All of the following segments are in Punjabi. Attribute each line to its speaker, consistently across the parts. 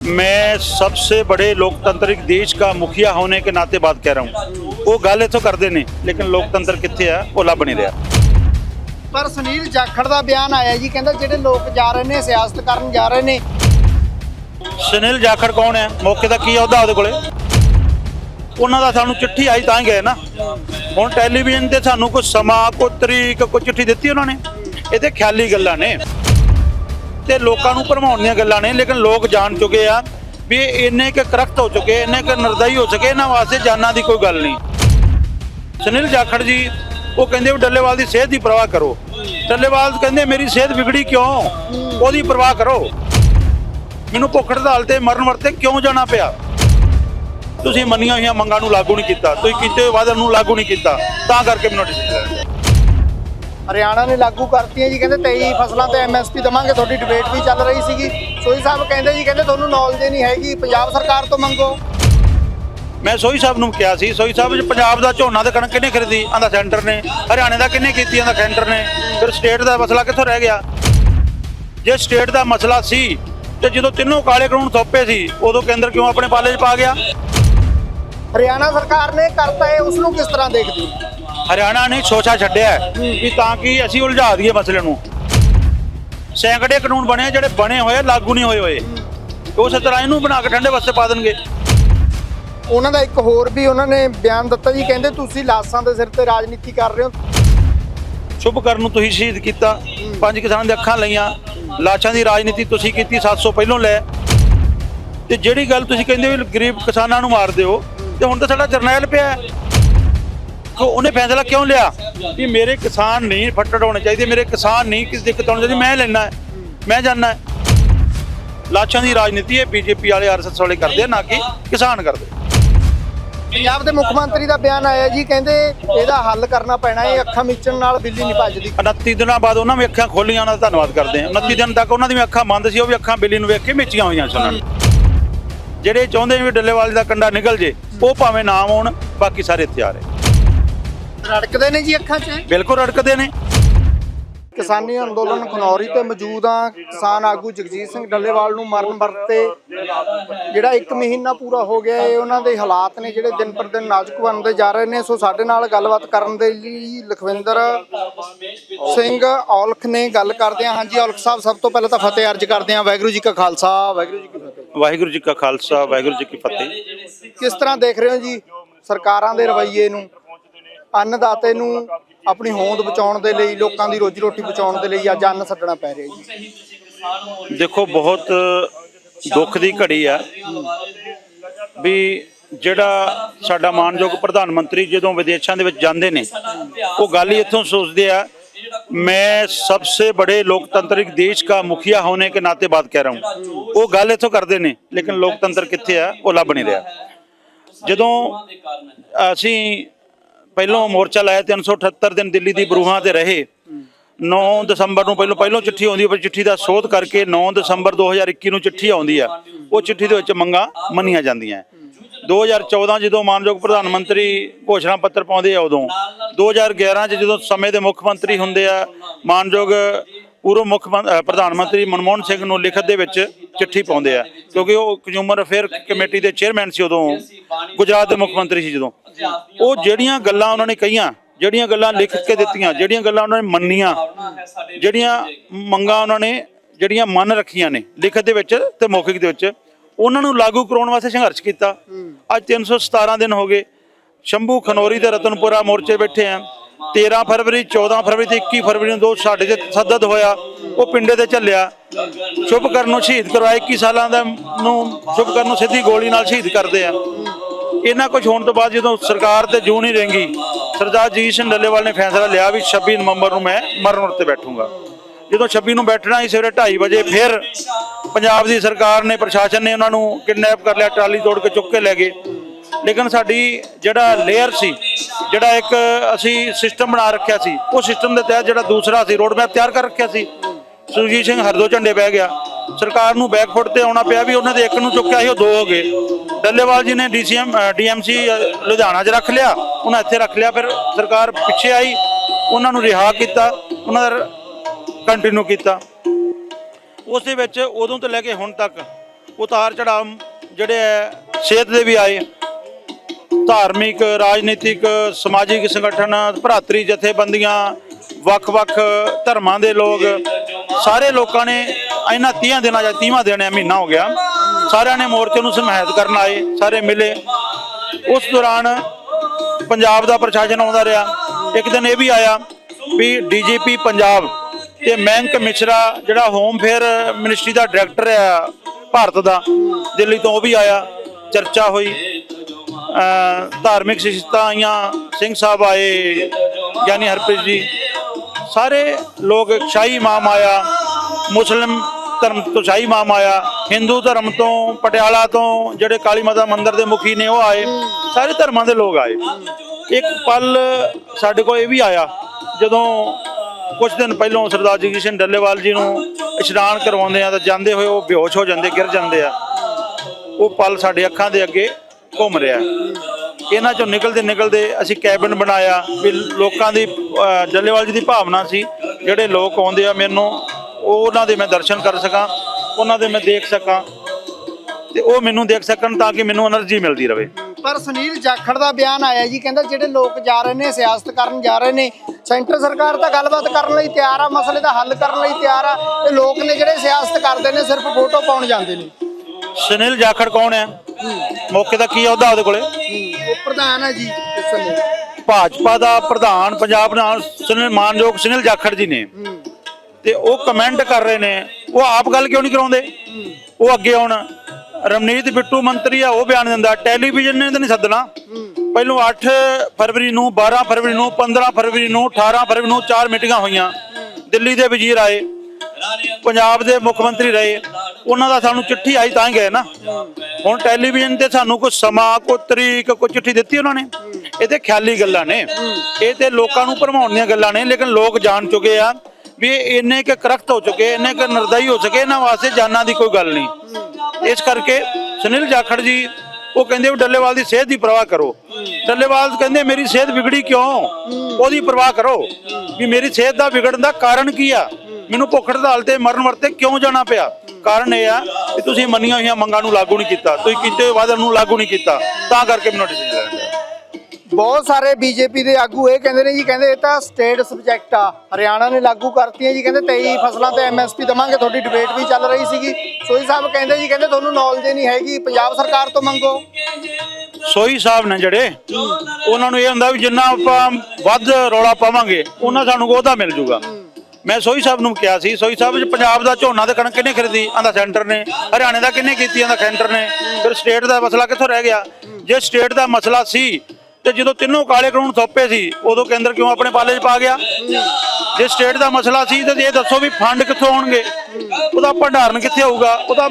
Speaker 1: मैं सबसे बड़े लोकतांत्रिक देश का मुखिया होने के नाते बात कह रहा हूँ वो ਗੱਲ ਇੱਥੋਂ ਕਰਦੇ ਨੇ ਲੇਕਿਨ ਲੋਕਤੰਤਰ ਕਿੱਥੇ ਆ ਉਹ ਲੱਭ ਨਹੀਂ ਰਿਹਾ
Speaker 2: ਪਰ ਸੁਨੀਲ ਜਾਖੜ ਦਾ ਬਿਆਨ ਆਇਆ ਜੀ ਕਹਿੰਦਾ ਜਿਹੜੇ ਲੋਕ ਜਾ ਰਹੇ ਨੇ ਸਿਆਸਤ ਕਰਨ ਜਾ ਰਹੇ ਨੇ
Speaker 1: ਸੁਨੀਲ ਜਾਖੜ ਕੌਣ ਹੈ ਮੌਕੇ ਦਾ ਕੀ ਅਹੁਦਾ ਉਹਦੇ ਕੋਲੇ ਉਹਨਾਂ ਦਾ ਸਾਨੂੰ ਚਿੱਠੀ ਆਈ ਤਾਂ ਹੀ ਗਏ ਨਾ ਹੁਣ ਟੈਲੀਵਿਜ਼ਨ ਤੇ ਸਾਨੂੰ ਕੋਈ ਸਮਾਂ ਕੋਈ ਤਰੀਕ ਕੋਈ ਚਿੱਠੀ ਦਿੱਤੀ ਉਹਨਾਂ ਨੇ ਇਹ ਤੇ ਖਿਆਲੀ ਗੱਲਾਂ ਨੇ ਤੇ ਲੋਕਾਂ ਨੂੰ ਭਰਮਾਉਣ ਦੀਆਂ ਗੱਲਾਂ ਨੇ, ਲੇਕਿਨ ਲੋਕ ਜਾਣ ਚੁੱਕੇ ਆ ਵੀ ਇੰਨੇ ਕੁ ਕਰਖਤ ਹੋ ਚੁੱਕੇ, ਇੰਨੇ ਕੁ ਨਰਦਾਈ ਹੋ ਚੁੱਕੇ, ਇਹਨਾਂ ਵਾਸਤੇ ਜਾਨਾਂ ਦੀ ਕੋਈ ਗੱਲ ਨਹੀਂ। ਸੁਨੀਲ ਜਾਖੜ ਜੀ, ਉਹ ਕਹਿੰਦੇ ਵੀ ਡੱਲੇਵਾਲ ਦੀ ਸਿਹਤ ਦੀ ਪਰਵਾਹ ਕਰੋ। ਡੱਲੇਵਾਲ ਕਹਿੰਦੇ, ਮੇਰੀ ਸਿਹਤ ਵਿਗੜੀ ਕਿਉਂ? ਉਹਦੀ ਪਰਵਾਹ ਕਰੋ। ਮੈਨੂੰ ਭੁੱਖ ਹੜਤਾਲ ਤੇ ਮਰਨ ਵਰਤੇ ਕਿਉਂ ਜਾਣਾ ਪਿਆ? ਤੁਸੀਂ ਮੰਨੀਆਂ ਹੋਈਆਂ ਮੰਗਾਂ ਨੂੰ ਲਾਗੂ ਨਹੀਂ ਕੀਤਾ। ਤੁਸੀਂ ਕੀਤੇ ਹੋਏ ਵਾਅਦਿਆਂ ਨੂੰ ਲਾਗੂ ਨਹੀਂ ਕੀਤਾ। ਤਾਂ ਕਰਕੇ ਮੈਨੂੰ ਡਿਸੀਜਨ
Speaker 2: ਹਰਿਆਣਾ ਨੇ ਲਾਗੂ ਕਰਤੀਆਂ ਜੀ ਕਹਿੰਦੇ 23 ਫਸਲਾਂ ਤੇ ਐਮਐਸਪੀ ਦਵਾਂਗੇ ਤੁਹਾਡੀ ਡਿਬੇਟ ਵੀ ਚੱਲ ਰਹੀ ਸੀਗੀ। ਸੋਈ ਸਾਹਿਬ ਕਹਿੰਦੇ ਜੀ ਕਹਿੰਦੇ ਤੁਹਾਨੂੰ ਨੌਲੇਜ ਨਹੀਂ ਹੈਗੀ ਪੰਜਾਬ ਸਰਕਾਰ ਤੋਂ ਮੰਗੋ।
Speaker 1: ਮੈਂ ਸੋਈ ਸਾਹਿਬ ਨੂੰ ਕਿਹਾ ਸੀ ਸੋਈ ਸਾਹਿਬ ਜੀ ਪੰਜਾਬ ਦਾ ਝੋਨਾ ਤੇ ਕਣਕ ਕਿਹਨੇ ਖਰੀਦੀ? ਆਂਦਾ ਸੈਂਟਰ ਨੇ। ਹਰਿਆਣੇ ਦਾ ਕਿਹਨੇ ਕੀਤੀ ਆਂਦਾ ਸੈਂਟਰ ਨੇ। ਫਿਰ ਸਟੇਟ ਦਾ ਮਸਲਾ ਕਿੱਥੋਂ ਰਹਿ ਗਿਆ? ਜੇ ਸਟੇਟ ਦਾ ਮਸਲਾ ਸੀ ਤੇ ਜਦੋਂ ਤਿੰਨੋਂ ਕਾਲੇ ਕਾਨੂੰਨ ਥੋਪੇ ਸੀ ਉਦੋਂ ਕੇਂਦਰ ਕਿਉਂ ਆਪਣੇ ਪਾਲੇ 'ਚ ਪਾ ਗਿਆ?
Speaker 2: ਹਰਿਆਣਾ ਸਰਕਾਰ ਨੇ ਕਰਤਾ ਹੈ ਉਸ ਨੂੰ ਕਿਸ ਤਰ੍ਹਾਂ ਦੇਖਦੇ?
Speaker 1: ਹਰਿਆਣਾ ਨੇ ਸ਼ੋਸ਼ਾ ਛੱਡਿਆ ਹੈ ਵੀ ਤਾਂ ਕਿ ਅਸੀਂ ਉਲਝਾ ਦਈਏ ਮਸਲੇ ਨੂੰ। ਸੈਂਕੜੇ ਕਾਨੂੰਨ ਬਣੇ ਜਿਹੜੇ ਬਣੇ ਹੋਏ ਲਾਗੂ ਨਹੀਂ ਹੋਏ ਹੋਏ। ਉਸੇ ਤਰ੍ਹਾਂ ਇਹਨੂੰ ਬਣਾ ਕੇ ਠੰਡੇ ਵਾਸਤੇ ਪਾ ਦੇਣਗੇ।
Speaker 2: ਉਹਨਾਂ ਦਾ ਇੱਕ ਹੋਰ ਵੀ ਉਹਨਾਂ ਨੇ ਬਿਆਨ ਦਿੱਤਾ ਜੀ ਕਹਿੰਦੇ ਤੁਸੀਂ ਲਾਸਾਂ ਦੇ ਸਿਰ ਤੇ ਰਾਜਨੀਤੀ ਕਰ ਰਹੇ ਹੋ।
Speaker 1: ਸ਼ੁਭ ਕਰਨ ਨੂੰ ਤੁਸੀਂ ਸ਼ਹੀਦ ਕੀਤਾ। ਪੰਜ ਕਿਸਾਨਾਂ ਦੇ ਅੱਖਾਂ ਲਈਆਂ। ਲਾਸ਼ਾਂ ਦੀ ਰਾਜਨੀਤੀ ਤੁਸੀਂ ਕੀਤੀ 700 ਪਹਿਲੋਂ ਲੈ। ਤੇ ਜਿਹੜੀ ਗੱਲ ਤੁਸੀਂ ਕਹਿੰਦੇ ਵੀ ਗਰੀਬ ਕਿਸਾਨਾਂ ਨੂੰ ਮਾਰ ਦਿਓ ਤੇ ਹੁਣ ਤਾਂ ਸਾਡਾ ਜਰਨੈਲ ਪਿਆ ਹੈ। ਕੋ ਉਹਨੇ ਫੈਸਲਾ ਕਿਉਂ ਲਿਆ? ਵੀ ਮੇਰੇ ਕਿਸਾਨ ਨਹੀਂ ਫੱਟੜ ਹੋਣੇ ਚਾਹੀਦੇ ਮੇਰੇ ਕਿਸਾਨ ਨਹੀਂ ਕਿਸ ਦਿੱਕਤ ਆਉਣੀ ਚਾਹੀਦੀ ਮੈਂ ਲੈਣਾ ਹੈ ਮੈਂ ਜਾਣਨਾ ਹੈ। ਲਾਸ਼ਾਂ ਦੀ ਰਾਜਨੀਤੀ ਇਹ ਬੀਜੇਪੀ ਵਾਲੇ ਆਰਐਸਐਸ ਵਾਲੇ ਕਰਦੇ ਆ ਨਾ ਕਿ ਕਿਸਾਨ ਕਰਦੇ।
Speaker 2: ਪੰਜਾਬ ਦੇ ਮੁੱਖ ਮੰਤਰੀ ਦਾ ਬਿਆਨ ਆਇਆ ਜੀ ਕਹਿੰਦੇ ਇਹਦਾ ਹੱਲ ਕਰਨਾ ਪੈਣਾ ਇਹ ਅੱਖਾਂ ਮੀਚਣ ਨਾਲ ਬਿੱਲੀ ਨਹੀਂ ਭੱਜਦੀ।
Speaker 1: 29 ਦਿਨਾਂ ਬਾਅਦ ਉਹਨਾਂ ਵੀ ਅੱਖਾਂ ਖੋਲੀਆਂ ਉਹਨਾਂ ਦਾ ਧੰਨਵਾਦ ਕਰਦੇ ਹਾਂ। 29 ਦਿਨ ਤੱਕ ਉਹਨਾਂ ਦੀਆਂ ਅੱਖਾਂ ਬੰਦ ਸੀ ਉਹ ਵੀ ਅੱਖਾਂ ਬਿੱਲੀ ਨੂੰ ਵੇਖ ਕੇ ਮਿਚੀਆਂ ਹੋਈਆਂ ਸੀ ਉਹਨਾਂ ਨੂੰ। ਜਿਹੜੇ ਚਾਹੁੰਦੇ ਨੇ ਵੀ ਡੱਲੇਵਾਲ ਦਾ ਕੰਡਾ ਨਿਕਲ ਜੇ ਉਹ ਭਾਵੇਂ ਨਾ ਆਉਣ ਬਾਕੀ ਸਾਰੇ ਤਿਆਰ ਹੈ।
Speaker 2: ਰੜਕਦੇ ਨੇ ਜੀ ਅੱਖਾਂ 'ਚ?
Speaker 1: ਬਿਲਕੁਲ ਰੜਕਦੇ ਨੇ।
Speaker 2: ਕਿਸਾਨੀ ਅੰਦੋਲਨ ਖਨੌਰੀ ਤੇ ਮੌਜੂਦ ਆ। ਕਿਸਾਨ ਆਗੂ ਜਗਜੀਤ ਸਿੰਘ ਡੱਲੇਵਾਲ ਨੂੰ ਮਰਨ ਵਰਤੇ ਜਿਹੜਾ 1 ਮਹੀਨਾ ਪੂਰਾ ਹੋ ਗਿਆ ਹੈ ਉਹਨਾਂ ਦੇ ਹਾਲਾਤ ਨੇ ਜਿਹੜੇ ਦਿਨ ਪਰ ਦਿਨ ਨਾਜ਼ੁਕ ਬਣਦੇ ਜਾ ਰਹੇ ਨੇ। ਸੋ ਸਾਡੇ ਨਾਲ ਗੱਲਬਾਤ ਕਰਨ ਦੇ ਲਈ ਲਖਵਿੰਦਰ ਸਿੰਘ ਔਲਖ ਨੇ ਗੱਲ ਕਰਦੇ ਆ ਹਾਂਜੀ ਔਲਖ ਸਾਹਿਬ ਸਭ ਤੋਂ ਪਹਿਲਾਂ ਤਾਂ ਫਤਿਹ ਅਰਜ ਕਰਦੇ ਆ ਵਾਹਿਗੁਰੂ ਜੀ ਕਾ ਖਾਲਸਾ ਵਾਹਿਗੁਰੂ ਜੀ ਕੀ ਫਤਿਹ।
Speaker 1: ਵਾਹਿਗੁਰੂ ਜੀ ਕਾ ਖਾਲਸਾ ਵਾਹਿਗੁਰੂ ਜੀ ਕੀ ਫਤਿਹ।
Speaker 2: ਕਿਸ ਤਰ੍ਹਾਂ ਦੇਖ ਰਹੇ ਹੋ ਜੀ ਸਰਕਾਰਾਂ ਦੇ ਰਵੱਈਏ ਨੂੰ? ਅੰਨਦਾਤੇ ਨੂੰ ਆਪਣੀ ਹੋਂਦ ਬਚਾਉਣ ਦੇ ਲਈ ਲੋਕਾਂ ਦੀ ਰੋਜੀ ਰੋਟੀ ਬਚਾਉਣ ਦੇ ਲਈ ਅੱਜ ਅੰਨ ਛੱਡਣਾ ਪੈ ਰਿਹਾ ਜੀ
Speaker 1: ਦੇਖੋ ਬਹੁਤ ਦੁੱਖ ਦੀ ਘੜੀ ਆ ਵੀ ਜਿਹੜਾ ਸਾਡਾ ਮਾਨਯੋਗ ਪ੍ਰਧਾਨ ਮੰਤਰੀ ਜਦੋਂ ਵਿਦੇਸ਼ਾਂ ਦੇ ਵਿੱਚ ਜਾਂਦੇ ਨੇ ਉਹ ਗੱਲ ਹੀ ਇੱਥੋਂ ਸੋਚਦੇ ਆ ਮੈਂ सबसे बड़े लोकतांत्रिक देश का मुखिया होने के नाते बात कह रहा हूँ ਉਹ ਗੱਲ ਇੱਥੋਂ ਕਰਦੇ ਨੇ ਲੇਕਿਨ ਲੋਕਤੰਤਰ ਕਿੱਥੇ ਆ ਉਹ ਲੱਭ ਨਹੀਂ ਰਿਹਾ ਜਦੋਂ ਅਸੀਂ ਪਹਿਲੋਂ ਮੋਰਚਾ ਲਾਇਆ 378 ਦਿਨ ਦਿੱਲੀ ਦੀ ਬਰੂਹਾਂ ਤੇ ਰਹੇ। 9 ਦਸੰਬਰ ਨੂੰ ਪਹਿਲੋਂ ਪਹਿਲੋਂ ਚਿੱਠੀ ਆਉਂਦੀ ਪਰ ਚਿੱਠੀ ਦਾ ਸੋਧ ਕਰਕੇ 9 ਦਸੰਬਰ 2021 ਨੂੰ ਚਿੱਠੀ ਆਉਂਦੀ ਆ ਉਹ ਚਿੱਠੀ ਦੇ ਵਿੱਚ ਮੰਗਾਂ ਮੰਨੀਆਂ ਜਾਂਦੀਆਂ 2014 ਜਦੋਂ ਮਾਨਯੋਗ ਪ੍ਰਧਾਨ ਮੰਤਰੀ ਘੋਸ਼ਣਾ ਪੱਤਰ ਪਾਉਂਦੇ ਆ ਉਦੋਂ। 2011 ਚ ਜਦੋਂ ਸਮੇਂ ਦੇ ਮੁੱਖ ਮੰਤਰੀ ਹੁੰਦੇ ਆ, ਮਾਨਯੋਗ ਪੂਰਵ ਮੁੱਖ ਮੰ- ਪ੍ਰਧਾਨ ਮੰਤਰੀ ਮਨਮੋਹਨ ਸਿੰਘ ਨੂੰ ਲਿਖਤ ਦੇ ਵਿੱਚ ਚਿੱਠੀ ਪਾਉਂਦੇ ਆ, ਕਿਉਂਕਿ ਉਹ ਕੰਜ਼ਿਊਮਰ ਅਫੇਅਰ ਕਮੇਟੀ ਦੇ ਚੇਅਰਮੈਨ ਸੀ ਉਦੋਂ, ਗੁਜਰਾਤ ਦੇ ਮੁੱਖ ਮੰਤਰੀ ਸੀ ਜਦੋਂ। ਉਹ ਜਿਹੜੀਆਂ ਗੱਲਾਂ ਉਹਨਾਂ ਨੇ ਕਹੀਆਂ, ਜਿਹੜੀਆਂ ਗੱਲਾਂ ਲਿਖ ਕੇ ਦਿੱਤੀਆਂ, ਜਿਹੜੀਆਂ ਗੱਲਾਂ ਉਹਨਾਂ ਨੇ ਮੰਨੀਆਂ, ਜਿਹੜੀਆਂ ਮੰਗਾਂ ਉਹਨਾਂ ਨੇ, ਜਿਹੜੀਆਂ ਮੰਨ ਰੱਖੀਆਂ ਨੇ ਲਿਖਤ ਦੇ ਵਿੱਚ ਤੇ ਮੌਖਿਕ ਦੇ ਵਿੱਚ, ਉਹਨਾਂ ਨੂੰ ਲਾਗੂ ਕਰਾਉਣ ਵਾਸਤੇ ਸੰਘਰਸ਼ ਕੀਤਾ। ਅੱਜ 317 ਦਿਨ ਹੋ ਗਏ, ਸ਼ੰਭੂ ਖਨੌਰੀ ਤੇ ਰਤਨਪੁਰਾ ਮੋਰਚੇ ਬੈਠੇ ਆ। 13 ਫਰਵਰੀ 14 ਫਰਵਰੀ ਤੇ 21 ਫਰਵਰੀ ਨੂੰ ਦੋ ਸਾਡੇ ਤੇ ਤਸੱਦਦ ਹੋਇਆ, ਉਹ ਪਿੰਡੇ ਤੇ ਚੱਲਿਆ। ਸ਼ੁਭ ਕਰਨ ਨੂੰ ਸ਼ਹੀਦ ਕਰਵਾਇਆ 21 ਸਾਲਾਂ ਦਾ ਨੂੰ ਸ਼ੁਭ ਕਰਨ ਨੂੰ ਸਿੱਧੀ ਗੋਲੀ ਨਾਲ ਸ਼ਹੀਦ ਕਰਦੇ ਆ। ਇਹਨਾਂ ਕੁਝ ਹੋਣ ਤੋਂ ਬਾਅਦ ਜਦੋਂ ਸਰਕਾਰ ਤੇ ਜੂ ਨਹੀਂ ਰਹੇਗੀ, ਸਰਦਾਰ ਜੀ ਸਿੰਘ ਡੱਲੇਵਾਲ ਨੇ ਫੈਸਲਾ ਲਿਆ ਵੀ 26 ਨਵੰਬਰ ਨੂੰ ਮੈਂ ਮਰਨ ਉੱਤੇ ਬੈਠੂੰਗਾ। ਜਦੋਂ 26 ਨੂੰ ਬੈਠਣਾ ਸੀ ਸਵੇਰੇ 2:30 ਵਜੇ, ਫਿਰ ਪੰਜਾਬ ਦੀ ਸਰਕਾਰ ਨੇ, ਪ੍ਰਸ਼ਾਸਨ ਨੇ ਉਹਨਾਂ ਨੂੰ ਕਿਡਨੈਪ ਕਰ ਲਿਆ, ਟਰਾਲੀ ਤੋੜ ਕੇ ਚੁੱਕ ਕੇ ਲੈ ਗਏ। ਲੇਕਿਨ ਸਾਡੀ ਜਿਹੜਾ ਲੇਅਰ ਸੀ, ਜਿਹੜਾ ਇੱਕ ਅਸੀਂ ਸਿਸਟਮ ਬਣਾ ਰੱਖਿਆ ਸੀ, ਉਹ ਸਿਸਟਮ ਦੇ ਤਹਿਤ ਜਿਹੜਾ ਦੂਸਰਾ ਸੀ ਰੋਡ ਮੈਪ ਤਿਆਰ ਕਰ ਰੱਖਿਆ ਸੀ। ਸੁਰਜੀਤ ਸਿੰਘ ਹਰਦੋ ਝੰਡੇ ਬਹਿ ਗਿਆ। ਸਰਕਾਰ ਨੂੰ ਬੈਕਫੁੱਟ ਤੇ ਆਉਣਾ ਪਿਆ ਵੀ ਉਹਨਾਂ ਦੇ ਇੱਕ ਨੂੰ ਚੁੱਕਿਆ ਸੀ, ਉਹ ਦੋ ਹੋ ਗਏ। ਡੱਲੇਵਾਲ ਜੀ ਨੇ ਡੀਸੀਐਮ ਡੀਐਮਸੀ ਲੁਧਿਆਣਾ 'ਚ ਰੱਖ ਲਿਆ, ਉਹਨਾਂ ਇੱਥੇ ਰੱਖ ਲਿਆ, ਫਿਰ ਸਰਕਾਰ ਪਿੱਛੇ ਆਈ, ਉਹਨਾਂ ਨੂੰ ਰਿਹਾ ਕੀਤਾ, ਉਹਨਾਂ ਦਾ ਕੰਟੀਨਿਊ ਕੀਤਾ। ਉਸ ਦੇ ਵਿੱਚ ਉਦੋਂ ਤੋਂ ਲੈ ਕੇ ਹੁਣ ਤੱਕ ਉਤਾਰ ਚੜਾਅ ਜਿਹੜੇ ਹੈ, ਸਿਹਤ ਦੇ ਵੀ ਆਏ। ਧਾਰਮਿਕ, ਰਾਜਨੀਤਿਕ, ਸਮਾਜਿਕ ਸੰਗਠਨ, ਭਰਾਤਰੀ ਜਥੇਬੰਦੀਆਂ, ਵੱਖ-ਵੱਖ ਧਰਮਾਂ ਦੇ ਲੋਕ, ਸਾਰੇ ਲੋਕਾਂ ਨੇ ਇਹਨਾਂ 30 ਦਿਨਾਂ ਜਾਂ 30ਵਾਂ ਦਿਨ ਹੈ ਮਹੀਨਾ ਹੋ ਗਿਆ, ਸਾਰਿਆਂ ਨੇ ਮੋਰਚੇ ਨੂੰ ਸਮਾਹਿਤ ਕਰਨ ਆਏ, ਸਾਰੇ ਮਿਲੇ। ਉਸ ਦੌਰਾਨ ਪੰਜਾਬ ਦਾ ਪ੍ਰਸ਼ਾਸਨ ਆਉਂਦਾ ਰਿਹਾ। ਇੱਕ ਦਿਨ ਇਹ ਵੀ ਆਇਆ ਵੀ ਡੀਜੀਪੀ ਪੰਜਾਬ ਤੇ ਮਹਿੰਕ ਮਿਸ਼ਰਾ, ਜਿਹੜਾ ਹੋਮ ਫੇਅਰ ਮਿਨਿਸਟਰੀ ਦਾ ਡਾਇਰੈਕਟਰ ਆ, ਭਾਰਤ ਦਾ, ਦਿੱਲੀ ਤੋਂ ਉਹ ਵੀ ਆਇਆ, ਚਰਚਾ ਹੋਈ। ਧਾਰਮਿਕ ਸ਼ਿਸ਼ਤਾਂ ਆਈਆਂ, ਸਿੰਘ ਸਾਹਿਬ ਆਏ, ਗਿਆਨੀ ਹਰਪ੍ਰੀਤ ਜੀ। ਸਾਰੇ ਲੋਕ ਸ਼ਾਹੀ ਇਮਾਮ ਆਇਆ, ਮੁਸਲਿਮ ਧਰਮ ਤੋਂ ਸ਼ਾਹੀ ਇਮਾਮ ਆਇਆ, ਹਿੰਦੂ ਧਰਮ ਤੋਂ, ਪਟਿਆਲਾ ਤੋਂ, ਜਿਹੜੇ ਕਾਲੀ ਮਾਤਾ ਮੰਦਿਰ ਦੇ ਮੁਖੀ ਨੇ, ਉਹ ਆਏ। ਸਾਰੇ ਧਰਮਾਂ ਦੇ ਲੋਕ ਆਏ। ਇੱਕ ਪਲ ਸਾਡੇ ਕੋਲ ਇਹ ਵੀ ਆਇਆ, ਜਦੋਂ ਕੁਝ ਦਿਨ ਪਹਿਲਾਂ ਸਰਦਾਰ ਜਗਜੀਤ ਸਿੰਘ ਡੱਲੇਵਾਲ ਜੀ ਨੂੰ ਇਸ਼ਨਾਨ ਕਰਵਾਉਂਦੇ ਆ ਤਾਂ ਜਾਂਦੇ ਹੋਏ ਉਹ ਬੇਹੋਸ਼ ਹੋ ਜਾਂਦੇ, ਗਿਰ ਜਾਂਦੇ ਆ। ਉਹ ਪਲ ਸਾਡੇ ਅੱਖਾਂ ਦੇ ਅੱਗੇ ਘੁੰਮ ਰਿਹਾ। ਇਹਨਾਂ ਚੋਂ ਨਿਕਲਦੇ ਨਿਕਲਦੇ ਅਸੀਂ ਕੈਬਨ ਬਣਾਇਆ ਵੀ ਲੋਕਾਂ ਦੀ ਜੱਲੇਵਾਲ ਜੀ ਦੀ ਭਾਵਨਾ ਸੀ, ਜਿਹੜੇ ਲੋਕ ਆਉਂਦੇ ਆ ਮੈਨੂੰ, ਉਹਨਾਂ ਦੇ ਮੈਂ ਦਰਸ਼ਨ ਕਰ ਸਕਾਂ, ਉਹਨਾਂ ਦੇ ਮੈਂ ਦੇਖ ਸਕਾਂ, ਤੇ ਉਹ ਮੈਨੂੰ ਦੇਖ ਸਕਣ ਤਾਂ ਕਿ ਮੈਨੂੰ એનર્ਜੀ ਮਿਲਦੀ ਰਹੇ
Speaker 2: ਪਰ ਸੁਨੀਲ ਜਾਖੜ ਦਾ ਬਿਆਨ ਆਇਆ ਜੀ, ਕਹਿੰਦਾ ਜਿਹੜੇ ਲੋਕ ਜਾ ਰਹੇ ਨੇ, ਸਿਆਸਤ ਕਰਨ ਜਾ ਰਹੇ ਨੇ, ਸੈਂਟਰ ਸਰਕਾਰ ਤਾਂ ਗੱਲਬਾਤ ਕਰਨ ਲਈ ਤਿਆਰ ਆ, ਮਸਲੇ ਦਾ ਹੱਲ ਕਰਨ ਲਈ ਤਿਆਰ ਆ, ਤੇ ਲੋਕ ਨੇ ਜਿਹੜੇ ਸਿਆਸਤ ਕਰਦੇ ਨੇ, ਸਿਰਫ ਫੋਟੋ ਪਾਉਣ ਜਾਂਦੇ ਨੇ।
Speaker 1: ਸੁਨੀਲ ਜਾਖੜ ਕੌਣ ਹੈ? ਮੌਕੇ ਦਾ ਕੀ ਅਹੁਦਾ ਉਹਦੇ ਕੋਲੇ?
Speaker 2: ਉਹ ਪ੍ਰਧਾਨ ਹੈ ਜੀ ਇਸ ਸਮੇਂ
Speaker 1: ਭਾਜਪਾ ਦਾ ਪ੍ਰਧਾਨ ਪੰਜਾਬ ਨਾਲ ਸੁਨੀਲ ਮਾਨਯੋਗ ਸੁਨੀਲ ਜਾਖੜ ਜੀ ਨੇ। ਤੇ ਉਹ ਕਮੈਂਟ ਕਰ ਰਹੇ ਨੇ ਉਹ ਆਪ ਗੱਲ ਕਿਉਂ ਨਹੀਂ ਕਰਾਉਂਦੇ? ਉਹ ਅੱਗੇ ਆਉਣ ਰਮਨੀਤ ਬਿੱਟੂ ਮੰਤਰੀ ਆ ਉਹ ਬਿਆਨ ਦਿੰਦਾ ਟੈਲੀਵਿਜ਼ਨ ਨੇ ਤਾਂ ਨਹੀਂ ਸੱਦਣਾ। ਪਹਿਲੋਂ 8 ਫਰਵਰੀ ਨੂੰ 12 ਫਰਵਰੀ ਨੂੰ 15 ਫਰਵਰੀ ਨੂੰ 18 ਫਰਵਰੀ ਨੂੰ ਚਾਰ ਮੀਟਿੰਗਾਂ ਹੋਈਆਂ। ਦਿੱਲੀ ਦੇ ਵਜ਼ੀਰ ਆਏ। ਪੰਜਾਬ ਦੇ ਮੁੱਖ ਮੰਤਰੀ ਰਹੇ। ਉਹਨਾਂ ਦਾ ਸਾਨੂੰ ਚਿੱਠੀ ਆਈ ਤਾਂ ਹੀ ਗਏ ਨਾ। ਹੁਣ ਟੈਲੀਵਿਜ਼ਨ ਤੇ ਸਾਨੂੰ ਕੋਈ ਸਮਾਂ ਕੋਈ ਤਰੀਕ ਕੋਈ ਚਿੱਠੀ ਦਿੱਤੀ ਉਹਨਾਂ ਨੇ। ਇਹ ਤੇ ਖਿਆਲੀ ਗੱਲਾਂ ਨੇ। ਇਹ ਤੇ ਲੋਕਾਂ ਨੂੰ ਭਰਮਾਉਣ ਦੀਆਂ ਗੱਲਾਂ ਨੇ, ਲੇਕਿਨ ਲੋਕ ਜਾਣ ਚੁੱਕੇ ਆ ਵੀ ਇੰਨੇ ਕੁ ਕਰਖਤ ਹੋ ਚੁੱਕੇ, ਇੰਨੇ ਕੁ ਨਿਰਦਈ ਹੋ ਚੁੱਕੇ, ਇਹਨਾਂ ਵਾਸਤੇ ਜਾਨਾਂ ਦੀ ਕੋਈ ਗੱਲ ਨਹੀਂ। ਇਸ ਕਰਕੇ ਸੁਨੀਲ ਜਾਖੜ ਜੀ, ਉਹ ਕਹਿੰਦੇ ਵੀ ਡੱਲੇਵਾਲ ਦੀ ਸਿਹਤ ਦੀ ਪਰਵਾਹ ਕਰੋ। ਡੱਲੇਵਾਲ ਕਹਿੰਦੇ, ਮੇਰੀ ਸਿਹਤ ਵਿਗੜੀ ਕਿਉਂ? ਉਹਦੀ ਪਰਵਾਹ ਕਰੋ। ਵੀ ਮੇਰੀ ਸਿਹਤ ਦਾ ਵਿਗੜਨ ਦਾ ਕਾਰਨ ਕੀ ਆ? ਮੈਨੂੰ ਭੁੱਖ ਹੜਤਾਲ ਤੇ ਮਰਨ ਵਰਤੇ ਕਿਉਂ ਜਾਣਾ ਪਿਆ? ਕਾਰਨ ਇਹ ਆ ਕਿ ਤੁਸੀਂ ਮੰਨੀਆਂ ਹੋਈਆਂ ਮੰਗਾਂ ਨੂੰ ਲਾਗੂ ਨਹੀਂ ਕੀਤਾ। ਤੁਸੀਂ ਕੀਤੇ ਹੋਏ ਵਾਅਦਿਆਂ ਨੂੰ ਲਾਗੂ ਨਹੀਂ ਕੀਤਾ। ਤਾਂ ਕਰਕੇ ਮੈਨੂੰ ਡਿਸੀਜਨ ਲੈਣਾ ਪਿਆ
Speaker 2: ਬਹੁਤ ਸਾਰੇ ਬੀਜੇਪੀ ਦੇ ਆਗੂ ਇਹ ਕਹਿੰਦੇ ਨੇ ਜੀ ਕਹਿੰਦੇ ਇਹ ਤਾਂ ਸਟੇਟ ਸਬਜੈਕਟ ਆ। ਹਰਿਆਣਾ ਨੇ ਲਾਗੂ ਕਰਤੀਆਂ ਜੀ ਕਹਿੰਦੇ 23 ਫਸਲਾਂ ਤੇ ਐਮਐਸਪੀ ਦਵਾਂਗੇ। ਤੁਹਾਡੀ ਡਿਬੇਟ ਵੀ ਚੱਲ ਰਹੀ ਸੀਗੀ। ਸੋਈ ਸਾਹਿਬ ਕਹਿੰਦੇ ਜੀ ਕਹਿੰਦੇ ਤੁਹਾਨੂੰ ਨੌਲੇਜ ਨਹੀਂ ਹੈਗੀ। ਪੰਜਾਬ ਸਰਕਾਰ ਤੋਂ ਮੰਗੋ।
Speaker 1: ਸੋਈ ਸਾਹਿਬ ਨੇ ਜਿਹੜੇ ਉਹਨਾਂ ਨੂੰ ਇਹ ਹੁੰਦਾ ਵੀ ਜਿੰਨਾ ਆਪਾਂ ਵੱਧ ਰੌਲਾ ਪਾਵਾਂਗੇ ਉਹਨਾਂ ਸਾਨੂੰ ਉਹਦਾ ਮਿਲ ਜੂਗਾ। ਮੈਂ ਸੋਈ ਸਾਹਿਬ ਨੂੰ ਕਿਹਾ ਸੀ ਸੋਈ ਸਾਹਿਬ ਜੀ ਪੰਜਾਬ ਦਾ ਝੋਨਾ ਤੇ ਕਣਕ ਕਿਹਨੇ ਖਰੀਦੀ? ਆਂਦਾ ਸੈਂਟਰ ਨੇ। ਹਰਿਆਣੇ ਦਾ ਕਿਹਨੇ ਕੀਤੀ? ਆਂਦਾ ਸੈਂਟਰ ਨੇ। ਫਿਰ ਸਟੇਟ ਦਾ ਮਸਲਾ ਕਿੱਥੋਂ ਰਹਿ ਗਿਆ? ਜੇ ਸਟੇਟ ਦਾ ਮਸਲਾ ਸੀ, ਤੇ ਜਦੋਂ ਤਿੰਨੋਂ ਕਾਲੇ ਕਾਨੂੰਨ ਥੋਪੇ ਸੀ, ਉਦੋਂ ਕੇਂਦਰ ਕਿਉਂ ਆਪਣੇ ਪਾਲੇ 'ਚ ਪਾ ਗਿਆ? ਜੇ ਸਟੇਟ ਦਾ ਮਸਲਾ ਸੀ, ਤੇ ਇਹ ਦੱਸੋ ਵੀ ਫੰਡ ਕਿੱਥੋਂ ਆਉਣਗੇ? ਉਹਦਾ ਭੰਡਾਰਨ ਕਿੱਥੇ ਹੋਊਗਾ? ਉਹਦਾ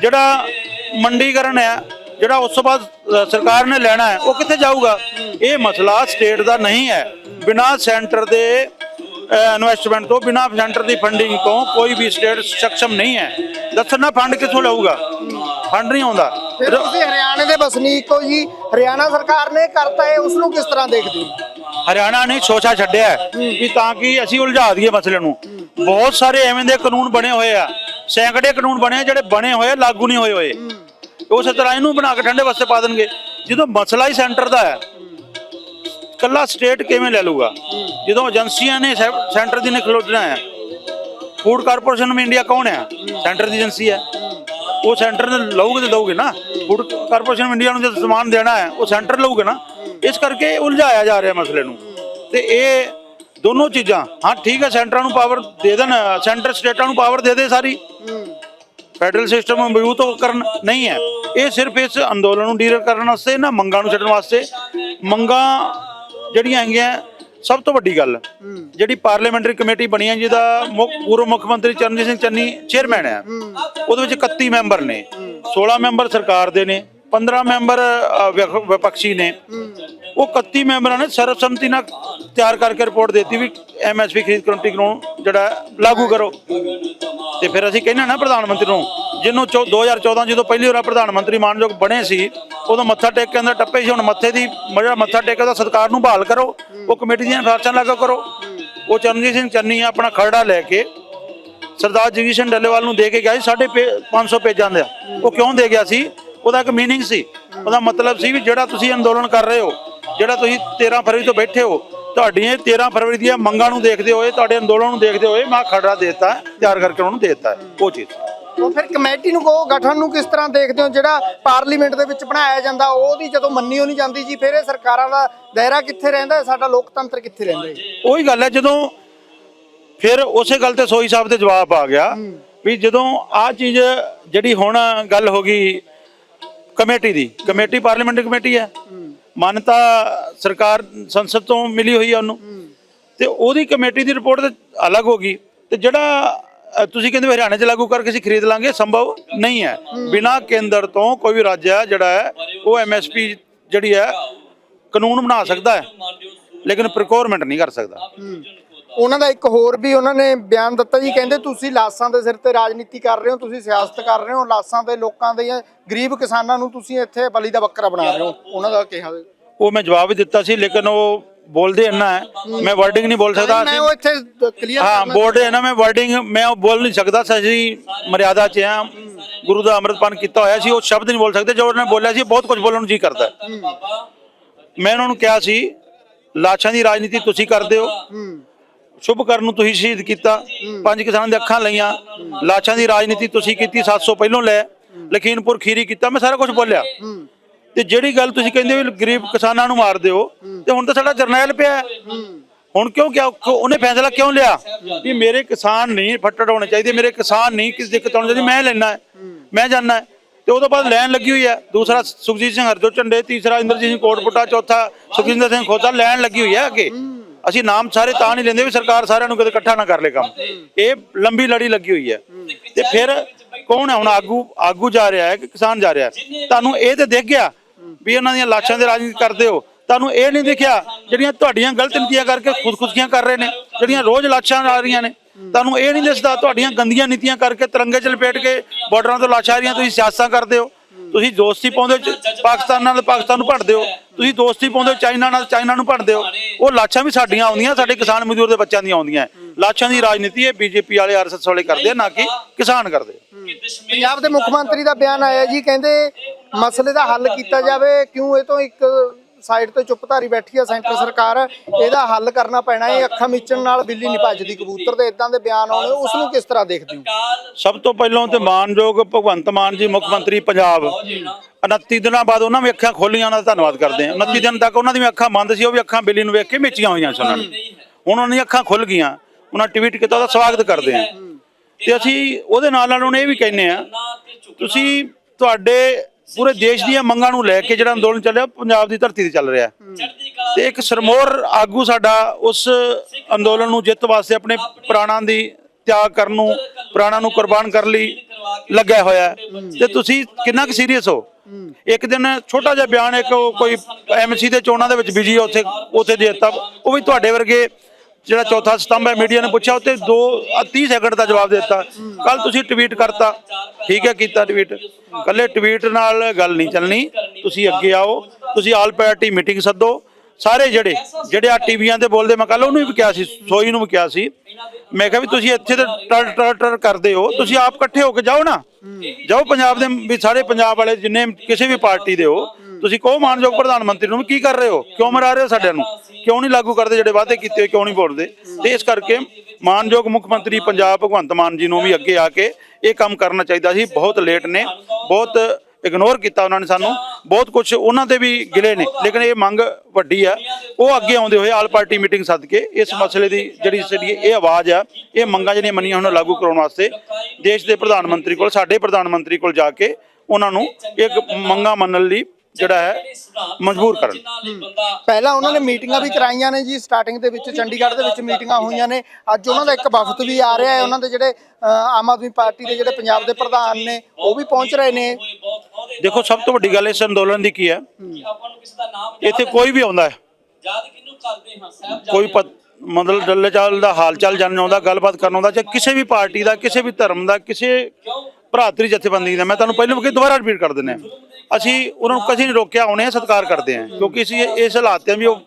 Speaker 1: ਜਿਹੜਾ ਮੰਡੀਕਰਨ ਹੈ, ਜਿਹੜਾ ਉਸ ਤੋਂ ਬਾਅਦ ਸਰਕਾਰ ਨੇ ਲੈਣਾ ਹੈ, ਉਹ ਕਿੱਥੇ ਜਾਊਗਾ? ਇਹ ਮਸਲਾ ਸਟੇਟ ਦਾ ਨਹੀਂ ਹੈ। ਬਿਨਾਂ ਸੈਂਟਰ ਦੇ ਇਨਵੈਸਟਮੈਂਟ ਤੋਂ ਬਿਨਾ ਸੈਂਟਰ ਦੀ ਫੰਡਿੰਗ ਤੋਂ ਕੋਈ ਵੀ ਸਟੇਟ ਸક્ષਮ ਨਹੀਂ ਹੈ। ਦੱਸਣ ਫੰਡ ਕਿੱਥੋਂ ਲਊਗਾ? ਫੰਡ ਨਹੀਂ ਆਉਂਦਾ।
Speaker 2: ਫਿਰ ਤੁਸੀਂ ਹਰਿਆਣੇ ਦੇ ਵਸਨੀਕ ਹੋ ਜੀ। ਹਰਿਆਣਾ ਸਰਕਾਰ ਨੇ ਕਰਤਾ ਹੈ ਉਸ ਨੂੰ ਕਿਸ ਤਰ੍ਹਾਂ ਦੇਖਦੇ ਹੋ?
Speaker 1: ਹਰਿਆਣਾ ਨੇ ਸ਼ੋਸ਼ਾ ਛੱਡਿਆ ਕਿ ਤਾਂ ਕਿ ਅਸੀਂ ਉਲਝਾ ਦਈਏ ਮਸਲੇ ਨੂੰ। ਬਹੁਤ ਸਾਰੇ ਐਵੇਂ ਦੇ ਕਾਨੂੰਨ ਬਣੇ ਹੋਏ ਆ। ਸੈਂਕੜੇ ਕਾਨੂੰਨ ਬਣੇ ਜਿਹੜੇ ਬਣੇ ਹੋਏ ਲਾਗੂ ਨਹੀਂ ਹੋਏ ਹੋਏ। ਉਸੇ ਤਰ੍ਹਾਂ ਇਹਨੂੰ ਬਣਾ ਕੇ ਠੰਡੇ ਵਾਸਤੇ ਪਾ ਦੇਣਗੇ। ਜਦੋਂ ਮਸਲਾ ਹੀ ਸੈਂਟਰ ਦਾ ਹੈ ਕੱਲਾ ਸਟੇਟ ਕਿਵੇਂ ਲੈ ਲੂਗਾ? ਜਦੋਂ ਏਜੰਸੀਆਂ ਨੇ ਸੈ- ਸੈਂਟਰ ਦੀ ਨੇ ਖਲੋਟਣਾ ਹੈ, ਫੂਡ ਕਾਰਪੋਰੇਸ਼ਨ ਆਫ ਇੰਡੀਆ ਕੌਣ ਹੈ? ਸੈਂਟਰ ਦੀ ਏਜੰਸੀ ਹੈ। ਉਹ ਸੈਂਟਰ ਨੇ ਲਊਗੇ ਤੇ ਦਊਗੇ ਨਾ? ਫੂਡ ਕਾਰਪੋਰੇਸ਼ਨ ਆਫ ਇੰਡੀਆ ਨੂੰ ਜੇ ਸਮਾਨ ਦੇਣਾ ਹੈ, ਉਹ ਸੈਂਟਰ ਲਊਗੇ ਨਾ? ਇਸ ਕਰਕੇ ਉਲਝਾਇਆ ਜਾ ਰਿਹਾ ਮਸਲੇ ਨੂੰ। ਤੇ ਇਹ ਦੋਨੋਂ ਚੀਜ਼ਾਂ, ਹਾਂ, ਠੀਕ ਹੈ, ਸੈਂਟਰਾਂ ਨੂੰ ਪਾਵਰ ਦੇ ਦੇਣ, ਸੈਂਟਰ ਸਟੇਟਾਂ ਨੂੰ ਪਾਵਰ ਦੇ ਦੇ ਸਾਰੀ। ਫੈਡਰਲ ਸਿਸਟਮ ਮਜ਼ਬੂਤ ਕਰਨ ਨਹੀਂ ਹੈ। ਇਹ ਸਿਰਫ ਇਸ ਅੰਦੋਲਨ ਨੂੰ ਡੀਲ ਕਰਨ ਵਾਸਤੇ ਨਾ, ਮੰਗਾਂ ਨੂੰ ਛੱਡਣ ਵਾਸਤੇ। ਮੰਗਾਂ ਜਿਹੜੀਆਂ ਹੈਗੀਆਂ ਸਭ ਤੋਂ ਵੱਡੀ ਗੱਲ ਜਿਹੜੀ ਪਾਰਲੀਮੈਂਟਰੀ ਕਮੇਟੀ ਬਣੀ ਹੈ ਜਿਹਦਾ ਮੁੱਖ ਪੂਰਵ ਮੁੱਖ ਮੰਤਰੀ ਚਰਨਜੀਤ ਸਿੰਘ ਚੰਨੀ ਚੇਅਰਮੈਨ ਹੈ। ਉਹਦੇ ਵਿੱਚ 31 ਮੈਂਬਰ ਨੇ। 16 ਮੈਂਬਰ ਸਰਕਾਰ ਦੇ ਨੇ। 15 ਮੈਂਬਰ ਅ, ਵਿਖ- ਵਿਪਕਸ਼ੀ ਨੇ। ਉਹ 31 ਮੈਂਬਰਾਂ ਨੇ ਸਰਬਸੰਮਤੀ ਨਾਲ ਤਿਆਰ ਕਰਕੇ ਰਿਪੋਰਟ ਦਿੱਤੀ ਵੀ ਐਮਐਸਪੀ ਖਰੀਦ ਕ੍ਰਾਂਤੀ ਕਾਨੂੰਨ ਜਿਹੜਾ ਹੈ, ਲਾਗੂ ਕਰੋ। ਤੇ ਫਿਰ ਅਸੀਂ ਕਹਿੰਦੇ ਨਾ ਪ੍ਰਧਾਨ ਮੰਤਰੀ ਨੂੰ ਜਿਹਨੂੰ ਚੌ- 2014 ਜਦੋਂ ਪਹਿਲੀ ਵਾਰ ਪ੍ਰਧਾਨ ਮੰਤਰੀ ਮਾਨਯੋਗ ਬਣੇ ਸੀ ਉਦੋਂ ਮੱਥਾ ਟੇਕ ਕੇ ਅੰਦਰ ਟੱਪੇ ਸੀ ਹੁਣ ਮੱਥੇ ਦੀ ਮਜ਼ਾ ਮੱਥਾ ਟੇਕ ਉਹਦਾ ਸਤਿਕਾਰ ਨੂੰ ਬਹਾਲ ਕਰੋ ਉਹ ਕਮੇਟੀ ਦੀਆਂ ਸਿਫਾਰਸ਼ਾਂ ਲਾਗੂ ਕਰੋ। ਉਹ ਚਰਨਜੀਤ ਸਿੰਘ ਚੰਨੀ ਆਪਣਾ ਖਰੜਾ ਲੈ ਕੇ ਸਰਦਾਰ ਜਗਜੀਤ ਸਿੰਘ ਡੱਲੇਵਾਲ ਨੂੰ ਦੇ ਕੇ ਗਿਆ ਸੀ ਸਾਢੇ ਪੇ- ਪੰਜ ਸੌ ਪੇਜਾਂ ਦਾ। ਉਹ ਕਿਉਂ ਦੇ ਗਿਆ ਸੀ? ਉਹਦਾ ਇੱਕ ਮੀਨਿੰਗ ਸੀ। ਉਹਦਾ ਮਤਲਬ ਸੀ ਵੀ ਜਿਹੜਾ ਤੁਸੀਂ ਅੰਦੋਲਨ ਕਰ ਰਹੇ ਹੋ ਜਿਹੜਾ ਤੁਸੀਂ 13 ਫਰਵਰੀ ਤੋਂ ਬੈਠੇ ਹੋ ਤੁਹਾਡੀਆਂ ਇਹ 13 ਫਰਵਰੀ ਦੀਆਂ ਮੰਗਾਂ ਨੂੰ ਦੇਖਦੇ ਹੋਏ ਤੁਹਾਡੇ ਅੰਦੋਲਨ ਨੂੰ ਦੇਖਦੇ ਹੋਏ ਮੈਂ ਖਰੜਾ ਦੇਤਾ ਤਿਆਰ ਕਰਕੇ ਉਹਨਾਂ ਦਿੱਤਾ ਉਹ ਚੀਜ਼।
Speaker 2: ਉਹ ਫਿਰ ਕਮੇਟੀ ਨੂੰ ਕਹੋ ਗਠਨ ਨੂੰ ਕਿਸ ਤਰ੍ਹਾਂ ਦੇਖਦੇ ਹੋ? ਜਿਹੜਾ ਪਾਰਲੀਮੈਂਟ ਦੇ ਵਿੱਚ ਬਣਾਇਆ ਜਾਂਦਾ ਉਹਦੀ ਜਦੋਂ ਮੰਨੀ ਨਹੀਂ ਜਾਂਦੀ ਜੀ ਫਿਰ ਇਹ ਸਰਕਾਰਾਂ ਦਾ ਦਾਇਰਾ ਕਿੱਥੇ ਰਹਿੰਦਾ? ਸਾਡਾ ਲੋਕਤੰਤਰ ਕਿੱਥੇ ਰਹਿੰਦਾ
Speaker 1: ਉਹੀ ਗੱਲ ਹੈ ਜਦੋਂ ਫਿਰ ਉਸੇ ਗੱਲ ਤੇ ਸੋਈ ਸਾਹਿਬ ਦੇ ਜਵਾਬ ਆ ਗਿਆ ਵੀ ਜਦੋਂ ਆ ਚੀਜ਼ ਜਿਹੜੀ ਹੁਣ ਗੱਲ ਹੋ ਗਈ ਕਮੇਟੀ ਦੀ, ਕਮੇਟੀ ਪਾਰਲੀਮੈਂਟ ਕਮੇਟੀ ਹੈ। ਮਾਨਤਾ ਸਰਕਾਰ ਸੰਸਦ ਤੋਂ ਮਿਲੀ ਹੋਈ ਹੈ ਉਹਨੂੰ। ਤੇ ਉਹਦੀ ਕਮੇਟੀ ਦੀ ਰਿਪੋਰਟ ਤੇ ਅਲੱਗ ਹੋ ਗਈ। ਤੇ ਜਿਹੜਾ ਤੁਸੀਂ ਕਹਿੰਦੇ ਵੀ ਹਰਿਆਣਾ ਚ ਲਾਗੂ ਕਰਕੇ ਅਸੀਂ ਖਰੀਦ ਲਾਂਗੇ, ਸੰਭਵ ਨਹੀਂ ਹੈ। ਬਿਨਾ ਕੇਂਦਰ ਤੋਂ ਕੋਈ ਵੀ ਰਾਜ ਹੈ ਜਿਹੜਾ ਹੈ, ਉਹ ਐਮਐਸਪੀ ਜਿਹੜੀ ਹੈ, ਕਾਨੂੰਨ ਬਣਾ ਸਕਦਾ ਹੈ। ਲੇਕਿਨ ਪ੍ਰੋਕਿਉਰਮੈਂਟ ਨਹੀਂ ਕਰ ਸਕਦਾ।
Speaker 2: ਉਹਨਾਂ ਦਾ ਇੱਕ ਹੋਰ ਵੀ ਉਹਨਾਂ ਨੇ ਬਿਆਨ ਦਿੱਤਾ ਜੀ ਕਹਿੰਦੇ ਤੁਸੀਂ ਲਾਸਾਂ ਦੇ ਸਿਰ ਤੇ ਰਾਜਨੀਤੀ ਕਰ ਰਹੇ ਹੋ ਤੁਸੀਂ ਸਿਆਸਤ ਕਰ ਰਹੇ ਹੋ ਲਾਸਾਂ ਦੇ ਲੋਕਾਂ ਦੇ ਗਰੀਬ ਕਿਸਾਨਾਂ ਨੂੰ ਤੁਸੀਂ ਇੱਥੇ ਬਲੀ ਦਾ ਬੱਕਰਾ ਬਣਾ ਰਹੇ ਹੋ ਉਹਨਾਂ ਦਾ ਕਿਹਾ
Speaker 1: ਉਹ ਮੈਂ ਜਵਾਬ ਵੀ ਦਿੱਤਾ ਸੀ ਲੇਕਿਨ ਉਹ ਬੋਲਦੇ ਇੰਨਾ ਹੈ ਮੈਂ ਵਰਡਿੰਗ ਨਹੀਂ ਬੋਲ ਸਕਦਾ
Speaker 2: ਮੈਂ ਉਹ ਇੱਥੇ ਕਲੀਅਰ
Speaker 1: ਹਾਂ ਬੋਲਦੇ ਇੰਨਾ ਮੈਂ ਵਰਡਿੰਗ ਮੈਂ ਉਹ ਬੋਲ ਨਹੀਂ ਸਕਦਾ ਸਹੀ ਮਰਿਆਦਾ 'ਚ ਆ ਗੁਰੂ ਦਾ ਅੰਮ੍ਰਿਤਪਾਨ ਕੀਤਾ ਹੋਇਆ ਸੀ ਉਹ ਸ਼ਬਦ ਨਹੀਂ ਬੋਲ ਸਕਦੇ ਜੋ ਉਹਨੇ ਬੋਲਿਆ ਸੀ ਬਹੁਤ ਕੁਝ ਬੋਲਣ ਨੂੰ ਜੀ ਕਰਦਾ। ਮੈਂ ਉਹਨਾਂ ਨੂੰ ਕਿਹਾ ਸੀ ਲਾਸ਼ਾਂ ਦੀ ਰਾਜਨੀਤੀ ਤੁਸੀਂ ਕਰਦੇ ਹੋ। ਸ਼ੁਭ ਕਰਨ ਨੂੰ ਤੁਸੀਂ ਸ਼ਹੀਦ ਕੀਤਾ। ਪੰਜ ਕਿਸਾਨਾਂ ਦੇ ਅੱਖਾਂ ਲਈਆਂ। ਲਾਸ਼ਾਂ ਦੀ ਰਾਜਨੀਤੀ ਤੁਸੀਂ ਕੀਤੀ 700 ਪਹਿਲੋਂ ਲੈ। ਲਖੀਮਪੁਰ ਖੀਰੀ ਕੀਤਾ। ਮੈਂ ਸਾਰਾ ਕੁਝ ਬੋਲਿਆ। ਤੇ ਜਿਹੜੀ ਗੱਲ ਤੁਸੀਂ ਕਹਿੰਦੇ ਵੀ ਗਰੀਬ ਕਿਸਾਨਾਂ ਨੂੰ ਮਾਰ ਦਿਓ ਤੇ ਹੁਣ ਤਾਂ ਸਾਡਾ ਜਰਨੈਲ ਪਿਆ ਹੈ। ਹੁਣ ਕਿਉਂ ਕਿਉਂ- ਉਹਨੇ ਫੈਸਲਾ ਕਿਉਂ ਲਿਆ? ਵੀ ਮੇਰੇ ਕਿਸਾਨ ਨਹੀਂ ਫੱਟੜ ਹੋਣੇ ਚਾਹੀਦੇ ਮੇਰੇ ਕਿਸਾਨ ਨਹੀਂ ਕਿਸ ਦਿੱਕਤ ਆਉਣੀ ਚਾਹੀਦੀ ਮੈਂ ਲੈਣਾ ਹੈ। ਮੈਂ ਜਾਣਾ ਹੈ। ਤੇ ਉਹ ਤੋਂ ਬਾਅਦ ਲੈਣ ਲੱਗੀ ਹੋਈ ਹੈ। ਦੂਸਰਾ ਸੁਖਜੀਤ ਸਿੰਘ ਹਰਜੋ ਝੰਡੇ ਤੀਸਰਾ ਇੰਦਰਜੀਤ ਸਿੰਘ ਕੋਟਪੁੱਟਾ ਚੌਥਾ ਸੁਖਜਿੰਦਰ ਸਿੰਘ ਖੋਸਾ ਲੈਣ ਲੱਗੀ ਹੋਈ ਹੈ ਅੱਗੇ। ਅਸੀਂ ਨਾਮ ਸਾਰੇ ਤਾਂ ਨਹੀਂ ਲੈਂਦੇ ਵੀ ਸਰਕਾਰ ਸਾਰਿਆਂ ਨੂੰ ਕਿਤੇ ਇਕੱਠਾ ਨਾ ਕਰ ਲੇ ਕੰਮ। ਇਹ ਲੰਬੀ ਲੜੀ ਲੱਗੀ ਹੋਈ ਹੈ। ਤੇ ਫਿਰ ਕੌਣ ਹੈ? ਹੁਣ ਆਗੂ ਆਗੂ ਜਾ ਰਿਹਾ ਹੈ ਕਿ ਕਿਸਾਨ ਜਾ ਰਿਹਾ ਤੁਹਾਨੂੰ ਇਹ ਤੇ ਦਿਖ ਗਿਆ ਵੀ ਇਹਨਾਂ ਦੀਆਂ ਲਾਸ਼ਾਂ ਦੇ ਰਾਜਨੀਤੀ ਕਰਦੇ ਹੋ। ਤੁਹਾਨੂੰ ਇਹ ਨਹੀਂ ਦਿਖਿਆ ਜਿਹੜੀਆਂ ਤੁਹਾਡੀਆਂ ਗਲਤ ਨੀਤੀਆਂ ਕਰਕੇ ਖੁਦਕੁਸ਼ੀਆਂ ਕਰ ਰਹੇ ਨੇ ਜਿਹੜੀਆਂ ਰੋਜ਼ ਲਾਸ਼ਾਂ ਆ ਰਹੀਆਂ ਨੇ। ਤੁਹਾਨੂੰ ਇਹ ਨਹੀਂ ਦਿਸਦਾ ਤੁਹਾਡੀਆਂ ਗੰਦੀਆਂ ਨੀਤੀਆਂ ਕਰਕੇ ਤਿਰੰਗੇ 'ਚ ਲਪੇਟ ਕੇ ਬਾਰਡਰਾਂ ਤੋਂ ਲਾਸ਼ਾਂ ਆ ਰਹੀਆਂ ਤੁਸੀਂ ਸਿਆਸਤਾਂ ਕਰਦੇ ਹੋ। ਤੁਸੀਂ ਦੋਸਤੀ ਪਾਉਂਦੇ ਪਾਕਿਸਤਾਨ ਨਾਲ ਪਾਕਿਸਤਾਨ ਨੂੰ ਭੰਡਦੇ ਹੋ। ਤੁਸੀਂ ਦੋਸਤੀ ਪਾਉਂਦੇ ਚਾਈਨਾ ਨਾਲ ਚਾਈਨਾ ਨੂੰ ਭੰਡਦੇ ਹੋ। ਉਹ ਲਾਸ਼ਾਂ ਵੀ ਸਾਡੀਆਂ ਆਉਂਦੀਆਂ ਸਾਡੇ ਕਿਸਾਨ ਮਜ਼ਦੂਰ ਦੇ ਬੱਚਿਆਂ ਦੀਆਂ ਆਉਂਦੀਆਂ। ਲਾਸ਼ਾਂ ਦੀ ਰਾਜਨੀਤੀ ਇਹ ਬੀਜੇਪੀ ਵਾਲੇ ਆਰਐਸਐਸ ਵਾਲੇ ਕਰਦੇ ਆ ਨਾ ਕਿ ਕਿਸਾਨ ਕਰਦੇ।
Speaker 2: ਪੰਜਾਬ ਦੇ ਮੁੱਖ ਮੰਤਰੀ ਦਾ ਬਿਆਨ ਆਇਆ ਜੀ ਕਹਿੰਦੇ ਮਸਲੇ ਦਾ ਹੱਲ ਕੀਤਾ ਜਾਵੇ ਕਿਉਂ ਇਹ ਤੋਂ ਇੱਕ ਸਾਈਡ ਤੇ ਚੁੱਪਧਾਰੀ ਬੈਠੀ ਆ ਸੈਂਟਰ ਸਰਕਾਰ ਇਹਦਾ ਹੱਲ ਕਰਨਾ ਪੈਣਾ ਇਹ ਅੱਖਾਂ ਮੀਚਣ ਨਾਲ ਬਿੱਲੀ ਨਹੀਂ ਭੱਜਦੀ ਕਬੂਤਰ ਦੇ ਇਦਾਂ ਦੇ ਬਿਆਨ ਆਉਣੇ ਉਸ ਨੂੰ ਕਿਸ ਤਰ੍ਹਾਂ ਦੇਖਦੇ ਹੋ?
Speaker 1: ਸਭ ਤੋਂ ਪਹਿਲਾਂ ਤੇ ਮਾਨਯੋਗ ਭਗਵੰਤ ਮਾਨ ਜੀ ਮੁੱਖ ਮੰਤਰੀ ਪੰਜਾਬ। 29 ਦਿਨਾਂ ਬਾਅਦ ਉਹਨਾਂ ਵੀ ਅੱਖਾਂ ਖੋਲੀਆਂ ਉਹਨਾਂ ਦਾ ਧੰਨਵਾਦ ਕਰਦੇ ਹਾਂ। 29 ਦਿਨ ਤੱਕ ਉਹਨਾਂ ਦੀਆਂ ਅੱਖਾਂ ਬੰਦ ਸੀ ਉਹ ਵੀ ਅੱਖਾਂ ਬਿੱਲੀ ਨੂੰ ਵੇਖ ਕੇ ਮਿਚੀਆਂ ਹੋਈਆਂ ਸੀ ਉਹਨਾਂ ਨੇ। ਹੁਣ ਉਹਨਾਂ ਦੀਆਂ ਅੱਖਾਂ ਖੁੱਲ ਗਈਆਂ ਉਹਨਾਂ ਟਵੀਟ ਕੀਤਾ ਉਹਦਾ ਸਵਾਗਤ ਕਰਦੇ ਹਾਂ। ਤੇ ਅਸੀਂ ਉਹਦੇ ਨਾਲ ਨਾਲ ਉਹਨੇ ਇਹ ਵੀ ਕਹਿੰਨੇ ਆ ਤੁਸੀਂ ਤੁਹਾਡੇ ਪੂਰੇ ਦੇਸ਼ ਦੀਆਂ ਮੰਗਾਂ ਨੂੰ ਲੈ ਕੇ ਜਿਹੜਾ ਅੰਦੋਲਨ ਚੱਲਿਆ ਪੰਜਾਬ ਦੀ ਧਰਤੀ ਤੇ ਚੱਲ ਰਿਹਾ ਤੇ ਇੱਕ ਸਰਮੋਰ ਆਗੂ ਸਾਡਾ ਉਸ ਅੰਦੋਲਨ ਨੂੰ ਜਿੱਤ ਵਾਸਤੇ ਆਪਣੇ ਪ੍ਰਾਣਾਂ ਦੀ ਤਿਆਗ ਕਰਨ ਨੂੰ ਪ੍ਰਾਣਾਂ ਨੂੰ ਕੁਰਬਾਨ ਕਰਨ ਲਈ ਲੱਗਿਆ ਹੋਇਆ। ਤੇ ਤੁਸੀਂ ਕਿੰਨਾ ਕੁ ਸੀਰੀਅਸ ਹੋ? ਇੱਕ ਦਿਨ ਛੋਟਾ ਜਿਹਾ ਬਿਆਨ ਇੱਕ ਕੋਈ ਐਮਸੀ ਦੇ ਚੋਣਾਂ ਦੇ ਵਿੱਚ ਬਿਜ਼ੀ ਉੱਥੇ ਉੱਥੇ ਦੇ ਦਿੱਤਾ। ਉਹ ਵੀ ਤੁਹਾਡੇ ਵਰਗੇ ਜਿਹੜਾ ਚੌਥਾ ਸਤੰਭ ਹੈ ਮੀਡੀਆ ਨੇ ਪੁੱਛਿਆ ਉੱਤੇ 2 30 ਸੈਕਿੰਡ ਦਾ ਜਵਾਬ ਦਿੱਤਾ। ਕੱਲ ਤੁਸੀਂ ਟਵੀਟ ਕਰਤਾ। ਠੀਕ ਹੈ, ਕੀਤਾ ਟਵੀਟ ਕੱਲੇ ਟਵੀਟ ਨਾਲ ਗੱਲ ਨਹੀਂ ਚੱਲਣੀ। ਤੁਸੀਂ ਅੱਗੇ ਆਓ। ਤੁਸੀਂ ਆਲ ਪਾਰਟੀ ਮੀਟਿੰਗ ਸੱਦੋ। ਸਾਰੇ ਜਿਹੜੇ ਜਿਹੜੇ ਆ ਟੀਵੀਆਂ ਤੇ ਬੋਲਦੇ, ਮੈਂ ਕੱਲ ਉਹਨੂੰ ਵੀ ਕਿਹਾ ਸੀ, ਸੋਈ ਨੂੰ ਵੀ ਕਿਹਾ ਸੀ। ਮੈਂ ਕਿਹਾ ਵੀ ਤੁਸੀਂ ਇੱਥੇ ਤੇ ਟਰ ਟਰ ਟਰ ਕਰਦੇ ਹੋ। ਤੁਸੀਂ ਆਪ ਇਕੱਠੇ ਹੋ ਕੇ ਜਾਓ ਨਾ। ਜਾਓ ਪੰਜਾਬ ਦੇ, ਵੀ ਸਾਰੇ ਪੰਜਾਬ ਵਾਲੇ ਜਿੰਨੇ ਕਿਸੇ ਵੀ ਪਾਰਟੀ ਦੇ ਹੋ ਤੁਸੀਂ ਕਹੋ ਮਾਨਯੋਗ ਪ੍ਰਧਾਨ ਮੰਤਰੀ ਨੂੰ ਵੀ ਕੀ ਕਰ ਰਹੇ ਹੋ? ਕਿਉਂ ਮਰਾ ਰਹੇ ਹੋ ਸਾਡਿਆਂ ਨੂੰ? ਕਿਉਂ ਨਹੀਂ ਲਾਗੂ ਕਰਦੇ ਜਿਹੜੇ ਵਾਅਦੇ ਕੀਤੇ ਹੋਏ ਕਿਉਂ ਨਹੀਂ ਬੋਲਦੇ? ਤੇ ਇਸ ਕਰਕੇ ਮਾਨਯੋਗ ਮੁੱਖ ਮੰਤਰੀ ਪੰਜਾਬ ਭਗਵੰਤ ਮਾਨ ਜੀ ਨੂੰ ਵੀ ਅੱਗੇ ਆ ਕੇ ਇਹ ਕੰਮ ਕਰਨਾ ਚਾਹੀਦਾ ਸੀ। ਬਹੁਤ ਲੇਟ ਨੇ, ਬਹੁਤ ਇਗਨੋਰ ਕੀਤਾ ਉਹਨਾਂ ਨੇ ਸਾਨੂੰ। ਬਹੁਤ ਕੁਝ ਉਹਨਾਂ 'ਤੇ ਵੀ ਗਿਲੇ ਨੇ, ਲੇਕਿਨ ਇਹ ਮੰਗ ਵੱਡੀ ਆ। ਉਹ ਅੱਗੇ ਆਉਂਦੇ ਹੋਏ ਆਲ ਪਾਰਟੀ ਮੀਟਿੰਗ ਸੱਦ ਕੇ ਇਸ ਮਸਲੇ ਦੀ ਜਿਹੜੀ ਸਾਡੀ ਇਹ ਆਵਾਜ਼ ਆ, ਇਹ ਮੰਗਾਂ ਜਿਹੜੀਆਂ ਮੰਨੀਆਂ ਉਹਨਾਂ ਲਾਗੂ ਕਰਾਉਣ ਵਾਸਤੇ, ਦੇਸ਼ ਦੇ ਪ੍ਰਧਾਨ ਮੰਤਰੀ ਕੋਲ, ਸਾਡੇ ਪ੍ਰਧਾਨ ਮੰਤਰੀ ਕੋਲ ਜਾ ਕੇ ਉਹਨਾਂ ਨੂੰ ਇੱਕ ਮੰਗਾਂ ਮੰਨਣ ਲਈ ਜਿਹੜਾ ਹੈ ਮਜਬੂਰ ਕਰਨ।
Speaker 2: ਪਹਿਲਾਂ ਉਹਨਾਂ ਨੇ ਮੀਟਿੰਗਾਂ ਵੀ ਕਰਾਈਆਂ ਨੇ ਜੀ ਸਟਾਰਟਿੰਗ ਦੇ ਵਿੱਚ ਚੰਡੀਗੜ੍ਹ ਦੇ ਵਿੱਚ ਮੀਟਿੰਗਾਂ ਹੋਈਆਂ ਨੇ। ਅੱਜ ਉਹਨਾਂ ਦਾ ਇੱਕ ਵਫਦ ਵੀ ਆ ਰਿਹਾ ਹੈ ਉਹਨਾਂ ਦੇ ਜਿਹੜੇ ਆਮ ਆਦਮੀ ਪਾਰਟੀ ਦੇ ਜਿਹੜੇ ਪੰਜਾਬ ਦੇ ਪ੍ਰਧਾਨ ਨੇ ਉਹ ਵੀ ਪਹੁੰਚ ਰਹੇ ਨੇ।
Speaker 1: ਦੇਖੋ ਸਭ ਤੋਂ ਵੱਡੀ ਗੱਲ ਇਸ ਅੰਦੋਲਨ ਦੀ ਕੀ ਹੈ? ਇੱਥੇ ਕੋਈ ਵੀ ਆਉਂਦਾ ਹੈ। ਕੋਈ ਮਤਲਬ ਡੱਲੇ ਚਾਲ ਦਾ ਹਾਲ ਚਾਲ ਜਾਣਨ ਆਉਂਦਾ ਗੱਲਬਾਤ ਕਰਨ ਆਉਂਦਾ ਚਾਹੇ ਕਿਸੇ ਵੀ ਪਾਰਟੀ ਦਾ ਕਿਸੇ ਵੀ ਧਰਮ ਦਾ ਕਿਸੇ ਭਰਾਤਰੀ ਜਥੇਬੰਦੀ ਦਾ। ਮੈਂ ਤੁਹਾਨੂੰ ਪਹਿਲਾਂ ਵੀ ਕਿਹਾ, ਦੁਬਾਰਾ ਰਿਪੀਟ ਕਰ ਦਿੰਦੇ ਹਾਂ। ਅਸੀਂ ਉਹਨਾਂ ਨੂੰ ਕਦੀ ਨਹੀਂ ਰੋਕਿਆ ਆਉਣੇ ਆ ਸਤਿਕਾਰ ਕਰਦੇ ਹਾਂ। ਕਿਉਂਕਿ ਅਸੀਂ ਇਸ ਹਾਲਾਤ ਤੇ ਹਾਂ ਵੀ ਉਹ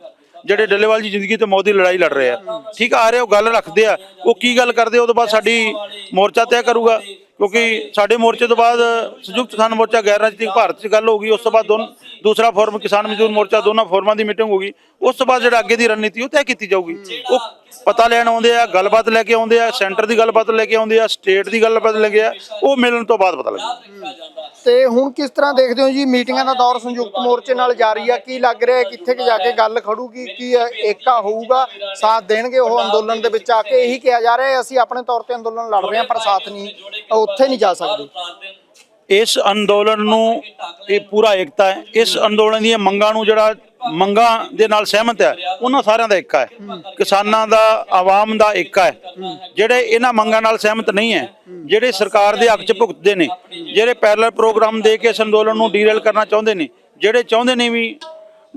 Speaker 1: ਜਿਹੜੇ ਡੱਲੇਵਾਲ ਜੀ ਜ਼ਿੰਦਗੀ ਤੇ ਮੌਤ ਦੀ ਲੜਾਈ ਲੜ ਰਹੇ ਆ। ਠੀਕ ਆ ਰਹੇ ਉਹ ਗੱਲ ਰੱਖਦੇ ਆ। ਉਹ ਕੀ ਗੱਲ ਕਰਦੇ ਉਹ ਤੋਂ ਬਾਅਦ ਸਾਡੀ ਮੋਰਚਾ ਤੈਅ ਕਰੂਗਾ। ਕਿਉਂਕਿ ਸਾਡੇ ਮੋਰਚੇ ਤੋਂ ਬਾਅਦ ਸੰਯੁਕਤ ਕਿਸਾਨ ਮੋਰਚਾ, ਗੈਰ ਰਾਜਨੀਤਿਕ ਭਾਰਤ 'ਚ ਗੱਲ ਹੋ ਗਈ, ਉਸ ਤੋਂ ਬਾਅਦ ਦੋਨ, ਦੂਸਰਾ ਫੋਰਮ ਕਿਸਾਨ ਮਜ਼ਦੂਰ ਮੋਰਚਾ, ਦੋਨਾਂ ਫੋਰਮਾਂ ਦੀ ਮੀਟਿੰਗ ਹੋ ਗਈ। ਉਸ ਤੋਂ ਬਾਅਦ ਜਿਹੜਾ ਅੱਗੇ ਦੀ ਰਣਨੀਤੀ ਉਹ ਤੈਅ ਕੀਤੀ ਜਾਊਗੀ। ਉਹ ਪਤਾ ਲੈਣ ਆਉਂਦੇ ਆ, ਗੱਲਬਾਤ ਲੈ ਕੇ ਆਉਂਦੇ ਆ, ਸੈਂਟਰ ਦੀ ਗੱਲਬਾਤ ਲੈ ਕੇ ਆਉਂਦੇ ਆ, ਸਟੇਟ ਦੀ ਗੱਲਬਾਤ ਲੈ ਕੇ ਆ, ਉਹ ਮਿਲਣ ਤੋਂ ਬਾਅਦ ਪਤਾ ਲੱਗਦਾ
Speaker 2: ਤੇ ਹੁਣ ਕਿਸ ਤਰ੍ਹਾਂ ਦੇਖਦੇ ਹੋ ਜੀ, ਮੀਟਿੰਗਾਂ ਦਾ ਦੌਰ ਸੰਯੁਕਤ ਮੋਰਚੇ ਨਾਲ ਜਾਰੀ ਆ, ਕੀ ਲੱਗ ਰਿਹਾ, ਕਿੱਥੇ ਕਿ ਜਾ ਕੇ ਗੱਲ ਖੜੂਗੀ, ਕੀ ਏਕਾ ਹੋਊਗਾ, ਸਾਥ ਦੇਣਗੇ ਉਹ ਅੰਦੋਲਨ ਦੇ ਵਿੱਚ ਆ ਕੇ ਇਹੀ ਕਿਹਾ ਜਾ ਰਿਹਾ ਅਸੀਂ ਆਪਣੇ ਤੌਰ ਤੇ ਅੰਦੋਲਨ ਲੜ ਰਹੇ ਹਾਂ, ਪਰ ਸਾਥ ਨਹੀਂ। ਉੱਥੇ ਨਹੀਂ ਜਾ ਸਕਦੇ।
Speaker 1: ਇਸ ਅੰਦੋਲਨ ਨੂੰ ਇਹ ਪੂਰਾ ਏਕਤਾ ਹੈ। ਇਸ ਅੰਦੋਲਨ ਦੀਆਂ ਮੰਗਾਂ ਨੂੰ ਜਿਹੜਾ ਮੰਗਾਂ ਦੇ ਨਾਲ ਸਹਿਮਤ ਹੈ ਉਹਨਾਂ ਸਾਰਿਆਂ ਦਾ ਏਕਾ ਹੈ। ਕਿਸਾਨਾਂ ਦਾ ਆਵਾਮ ਦਾ ਏਕਾ ਹੈ। ਜਿਹੜੇ ਇਹਨਾਂ ਮੰਗਾਂ ਨਾਲ ਸਹਿਮਤ ਨਹੀਂ ਹੈ ਜਿਹੜੇ ਸਰਕਾਰ ਦੇ ਹੱਕ 'ਚ ਭੁਗਤਦੇ ਨੇ ਜਿਹੜੇ ਪੈਰਲਲ ਪ੍ਰੋਗਰਾਮ ਦੇ ਕੇ ਇਸ ਅੰਦੋਲਨ ਨੂੰ ਡੀਰੇਲ ਕਰਨਾ ਚਾਹੁੰਦੇ ਨੇ ਜਿਹੜੇ ਚਾਹੁੰਦੇ ਨੇ ਵੀ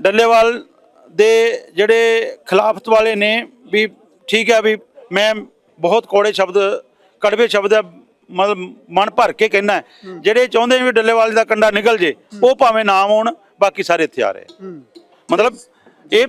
Speaker 1: ਡੱਲੇਵਾਲ ਦੇ ਜਿਹੜੇ ਖਿਲਾਫਤ ਵਾਲੇ ਨੇ ਵੀ ਠੀਕ ਹੈ ਵੀ ਮੈਂ ਬਹੁਤ ਕੋੜੇ ਸ਼ਬਦ ਕੜਵੇ ਸ਼ਬਦ ਹੈ ਮਤਲਬ ਮਨ ਭਰ ਕੇ ਕਹਿਣਾ ਹੈ। ਜਿਹੜੇ ਚਾਹੁੰਦੇ ਨੇ ਵੀ ਡੱਲੇਵਾਲ ਦਾ ਕੰਡਾ ਨਿਕਲ ਜੇ ਉਹ ਭਾਵੇਂ ਨਾ ਆਉਣ ਬਾਕੀ ਸਾਰੇ ਇੱਥੇ ਆ ਰਹੇ ਮਤਲਬ ਇਹ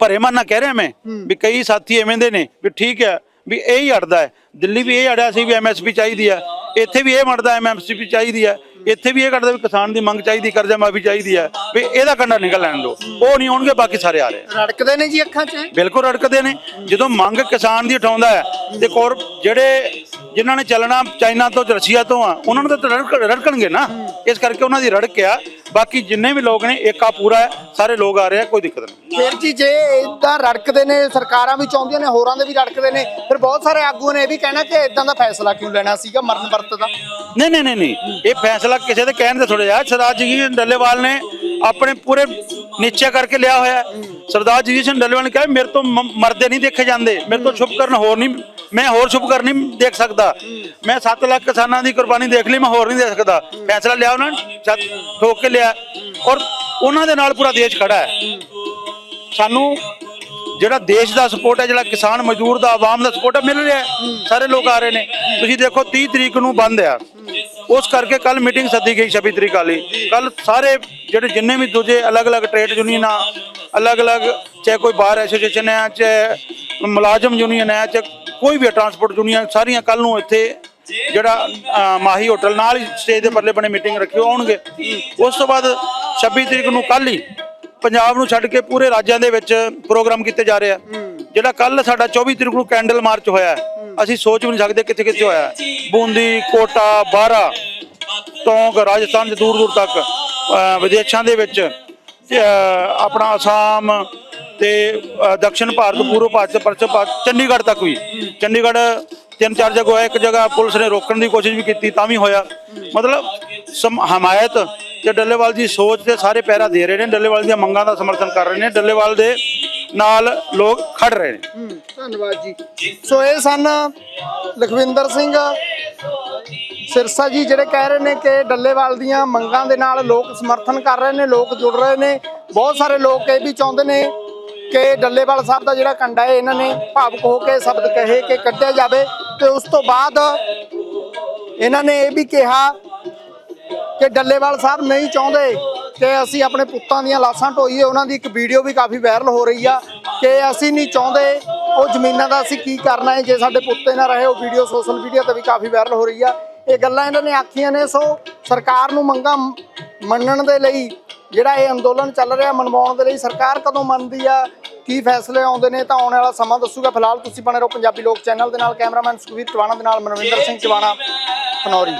Speaker 1: ਭਰੇ ਮਨ ਨਾਲ ਕਹਿ ਰਿਹਾ ਮੈਂ ਵੀ ਕਈ ਸਾਥੀ ਐਵੇਂ ਦੇ ਨੇ ਵੀ ਠੀਕ ਹੈ ਵੀ ਇਹ ਹੀ ਅੜਦਾ ਹੈ। ਦਿੱਲੀ ਵੀ ਇਹ ਅੜਿਆ ਸੀ ਵੀ ਐਮਐਸਪੀ ਚਾਹੀਦੀ ਆ ਇੱਥੇ ਵੀ ਇਹ ਮੜਦਾ ਐਮਐਸਪੀ ਚਾਹੀਦੀ ਆ ਇੱਥੇ ਵੀ ਇਹ ਕੱਢਦਾ ਵੀ ਕਿਸਾਨ ਦੀ ਮੰਗ ਚਾਹੀਦੀ ਕਰਜ਼ਾ ਮਾਫੀ ਚਾਹੀਦੀ ਆ ਵੀ ਇਹਦਾ ਕੰਡਾ ਨਿਕਲ ਲੈਣ ਦਿਓ। ਉਹ ਨਹੀਂ ਆਉਣਗੇ ਬਾਕੀ ਸਾਰੇ ਆ ਰਹੇ।
Speaker 2: ਰੜਕਦੇ ਨੇ ਜੀ ਅੱਖਾਂ 'ਚ?
Speaker 1: ਬਿਲਕੁਲ ਰੜਕਦੇ ਨੇ। ਜਦੋਂ ਮੰਗ ਕਿਸਾਨ ਦੀ ਉਠਾਉਂਦਾ ਹੈ ਤੇ ਕੋਰ ਜਿਹੜੇ ਜਿਨ੍ਹਾਂ ਨੇ ਚੱਲਣਾ ਚਾਈਨਾ ਤੋਂ ਰਸ਼ੀਆ ਤੋਂ ਆ ਉਹਨਾਂ ਨੂੰ ਤਾਂ ਰੜਕ- ਰੜਕਣਗੇ ਨਾ। ਇਸ ਕਰਕੇ ਉਹਨਾਂ ਦੀ ਰੜਕ ਆ। ਬਾਕੀ ਜਿੰਨੇ ਵੀ ਲੋਕ ਨੇ ਏਕਾ ਪੂਰਾ ਹੈ ਸਾਰੇ ਲੋਕ ਆ ਰਹੇ ਆ ਕੋਈ ਦਿੱਕਤ ਨਹੀਂ।
Speaker 2: ਫਿਰ ਜੀ ਜੇ ਇਦਾਂ ਰੜਕਦੇ ਨੇ ਸਰਕਾਰਾਂ ਵੀ ਚਾਹੁੰਦੀਆਂ ਨੇ ਹੋਰਾਂ ਦੇ ਵੀ ਰੜਕਦੇ ਨੇ ਫਿਰ ਬਹੁਤ ਸਾਰੇ ਆਗੂਆਂ ਨੇ ਇਹ ਵੀ ਕਹਿਣਾ ਕਿ ਇਦਾਂ ਦਾ ਫੈਸਲਾ ਕਿਉਂ ਲੈਣਾ ਸੀਗਾ ਮਰਨ ਵਰਤ ਦਾ?
Speaker 1: ਨਹੀਂ ਨਹੀਂ ਨਹੀਂ। ਇਹ ਫੈਸਲਾ ਕਿਸੇ ਦੇ ਕਹਿਣ ਤੇ ਥੋੜਾ ਜਿਹਾ ਸਰਦਾਰ ਜੀ ਡੱਲੇਵਾਲ ਨੇ ਆਪਣੇ ਪੂਰੇ ਨਿਸ਼ਚੈ ਕਰਕੇ ਲਿਆ ਹੋਇਆ ਹੈ। ਸਰਦਾਰ ਜੀ ਸਿੰਘ ਡੱਲੇਵਾਲ ਨੇ ਕਿਹਾ ਮੇਰੇ ਤੋਂ ਮ- ਮਰਦੇ ਨਹੀਂ ਦੇਖੇ ਜਾਂਦੇ। ਮੇਰੇ ਤੋਂ ਛੁਪ ਕਰਨ ਹੋਰ ਨਹੀਂ, ਮੈਂ ਹੋਰ ਛੁਪ ਕਰ ਨਹੀਂ ਦੇਖ ਸਕਦਾ। ਮੈਂ 7 ਲੱਖ ਕਿਸਾਨਾਂ ਦੀ ਕੁਰਬਾਨੀ ਦੇਖ ਲਈ, ਮੈਂ ਹੋਰ ਨਹੀਂ ਦੇਖ ਸਕਦਾ। ਫੈਸਲਾ ਲਿਆ ਉਹਨਾਂ ਨੇ ਛੱਤ ਠੋਕ ਕੇ ਲਿਆ। ਔਰ ਉਹਨਾਂ ਦੇ ਨਾਲ ਪੂਰਾ ਦੇਸ਼ ਖੜਾ ਹੈ। ਸਾਨੂੰ ਜਿਹੜਾ ਦੇਸ਼ ਦਾ ਸਪੋਰਟ ਹੈ, ਜਿਹੜਾ ਕਿਸਾਨ ਮਜ਼ਦੂਰ ਦਾ, ਆਵਾਮ ਦਾ ਸਪੋਰਟ ਹੈ, ਮਿਲ ਰਿਹਾ ਹੈ। ਸਾਰੇ ਲੋਕ ਆ ਰਹੇ ਨੇ। ਤੁਸੀਂ ਦੇਖੋ 30 ਤਰੀਕ ਨੂੰ ਬੰਦ ਆ। ਉਸ ਕਰਕੇ ਕੱਲ ਮੀਟਿੰਗ ਸੱਦੀ ਗਈ 26 ਤਰੀਕ ਵਾਲੀ। ਕੱਲ ਸਾਰੇ ਜਿਹੜੇ ਜਿੰਨੇ ਵੀ ਦੂਜੇ ਅਲੱਗ-ਅਲੱਗ ਟ੍ਰੇਡ ਯੂਨੀਅਨ ਆ ਅਲੱਗ-ਅਲੱਗ ਚਾਹੇ ਕੋਈ ਬਾਰ ਐਸੋਸੀਏਸ਼ਨ ਹੈ ਚਾਹੇ ਮੁਲਾਜ਼ਮ ਯੂਨੀਅਨ ਹੈ ਚਾਹੇ ਕੋਈ ਵੀ ਟਰਾਂਸਪੋਰਟ ਯੂਨੀਅਨ ਸਾਰੀਆਂ ਕੱਲ ਨੂੰ ਇੱਥੇ ਜਿਹੜਾ ਮਾਹੀ ਹੋਟਲ ਨਾਲ ਹੀ ਸਟੇਜ ਦੇ ਪਰਲੇ ਬਣੇ ਮੀਟਿੰਗ ਰੱਖਿਓ ਆਉਣਗੇ ਉਸ ਤੋਂ ਬਾਅਦ 26 ਤਰੀਕ ਨੂੰ ਕੱਲ ਹੀ ਪੰਜਾਬ ਨੂੰ ਛੱਡ ਕੇ ਪੂਰੇ ਰਾਜਾਂ ਦੇ ਵਿੱਚ ਪ੍ਰੋਗਰਾਮ ਕੀਤੇ ਜਾ ਰਹੇ ਆ। ਜਿਹੜਾ ਕੱਲ ਸਾਡਾ 24 ਤਰੀਕ ਨੂੰ ਕੈਂਡਲ ਮਾਰਚ ਹੋਇਆ ਹੈ, ਅਸੀਂ ਸੋਚ ਵੀ ਨਹੀਂ ਸਕਦੇ ਕਿੱਥੇ ਕਿੱਥੇ ਹੋਇਆ। ਬੂੰਦੀ, ਕੋਟਾ ਬਾਰਾ ਟੋਂਕ, ਰਾਜਸਥਾਨ ਦੇ ਦੂਰ ਦੂਰ ਤੱਕ ਵਿਦੇਸ਼ਾਂ ਦੇ ਵਿੱਚ ਆਪਣਾ ਅਸਾਮ ਤੇ ਦਕਸ਼ਿਣ ਭਾਰਤ, ਪੂਰਬ ਭਾਰਤ ਪੱਛਮ ਭਾਰਤ, ਚੰਡੀਗੜ੍ਹ ਤੱਕ ਵੀ। ਚੰਡੀਗੜ੍ਹ ਤਿੰਨ ਚਾਰ ਜਗ੍ਹਾ ਹੋਇਆ ਇੱਕ ਜਗ੍ਹਾ ਪੁਲਿਸ ਨੇ ਰੋਕਣ ਦੀ ਕੋਸ਼ਿਸ਼ ਵੀ ਕੀਤੀ, ਤਾਂ ਵੀ ਹੋਇਆ। ਮਤਲਬ, ਸਮ- ਹਮਾਇਤ ਤੇ ਡੱਲੇਵਾਲ ਦੀ ਸੋਚ ਤੇ ਸਾਰੇ ਪੈਰਾ ਦੇ ਰਹੇ ਨੇ, ਡੱਲੇਵਾਲ ਦੀਆਂ ਮੰਗਾਂ ਦਾ ਸਮਰਥਨ ਕਰ ਰਹੇ ਨੇ, ਡੱਲੇਵਾਲ ਦੇ ਨਾਲ ਲੋਕ ਖੜ ਰਹੇ ਨੇ।
Speaker 2: ਹਮ, ਧੰਨਵਾਦ ਜੀ। ਸੋ ਇਹ ਸਨ ਲਖਵਿੰਦਰ ਸਿੰਘ ਸਿਰਸਾ ਜੀ ਜਿਹੜੇ ਕਹਿ ਰਹੇ ਨੇ ਕਿ ਡੱਲੇਵਾਲ ਦੀਆਂ ਮੰਗਾਂ ਦੇ ਨਾਲ ਲੋਕ ਸਮਰਥਨ ਕਰ ਰਹੇ ਨੇ ਲੋਕ ਜੁੜ ਰਹੇ ਨੇ। ਬਹੁਤ ਸਾਰੇ ਲੋਕ ਇਹ ਵੀ ਚਾਹੁੰਦੇ ਨੇ ਕਿ ਡੱਲੇਵਾਲ ਸਾਹਿਬ ਦਾ ਜਿਹੜਾ ਕੰਡਾ ਹੈ ਇਹਨਾਂ ਨੇ ਭਾਵੁਕ ਹੋ ਕੇ ਸ਼ਬਦ ਕਹੇ ਕਿ ਕੱਢਿਆ ਜਾਵੇ ਤੇ ਉਸ ਤੋਂ ਬਾਅਦ ਇਹਨਾਂ ਨੇ ਇਹ ਵੀ ਕਿਹਾ ਕਿ ਡੱਲੇਵਾਲ ਸਾਹਿਬ ਨਹੀਂ ਚਾਹੁੰਦੇ ਕਿ ਅਸੀਂ ਆਪਣੇ ਪੁੱਤਾਂ ਦੀਆਂ ਲਾਸ਼ਾਂ ਢੋਈਏ, ਉਹਨਾਂ ਦੀ ਇੱਕ ਵੀਡੀਓ ਵੀ ਕਾਫੀ ਵਾਇਰਲ ਹੋ ਰਹੀ ਆ ਕਿ ਅਸੀਂ ਨਹੀਂ ਚਾਹੁੰਦੇ ਉਹ ਜ਼ਮੀਨਾਂ ਦਾ ਅਸੀਂ ਕੀ ਕਰਨਾ ਹੈ, ਜੇ ਸਾਡੇ ਪੁੱਤੇ ਨਾ ਰਹੇ, ਉਹ ਵੀਡੀਓ ਸੋਸ਼ਲ ਮੀਡੀਆ ਤੇ ਵੀ ਕਾਫੀ ਵਾਇਰਲ ਹੋ ਰਹੀ ਆ। ਇਹ ਗੱਲਾਂ ਇਹਨਾਂ ਨੇ ਆਖੀਆਂ ਨੇ, ਸੋ ਸਰਕਾਰ ਨੂੰ ਮੰਗਾਂ ਮੰਨਣ ਦੇ ਲਈ ਜਿਹੜਾ ਇਹ ਅੰਦੋਲਨ ਚੱਲ ਰਿਹਾ, ਮਨਵਾਉਣ ਦੇ ਲਈ ਸਰਕਾਰ ਕਦੋਂ ਮੰਨਦੀ ਆ, ਕੀ ਫੈਸਲੇ ਆਉਂਦੇ ਨੇ ਤਾਂ ਆਉਣ ਵਾਲਾ ਸਮਾਂ ਦੱਸੂਗਾ। ਫਿਲਹਾਲ ਤੁਸੀਂ ਬਣੇ ਰਹੋ ਪੰਜਾਬੀ ਲੋਕ ਚੈਨਲ ਦੇ ਨਾਲ, ਕੈਮਰਾਮੈਨ ਸੁਖਵੀਰ ਟਵਾਣਾ ਦੇ ਨਾਲ, ਮਨਵਿੰਦਰ ਸਿੰਘ ਟਵਾਣਾ ਖਨੌਰੀ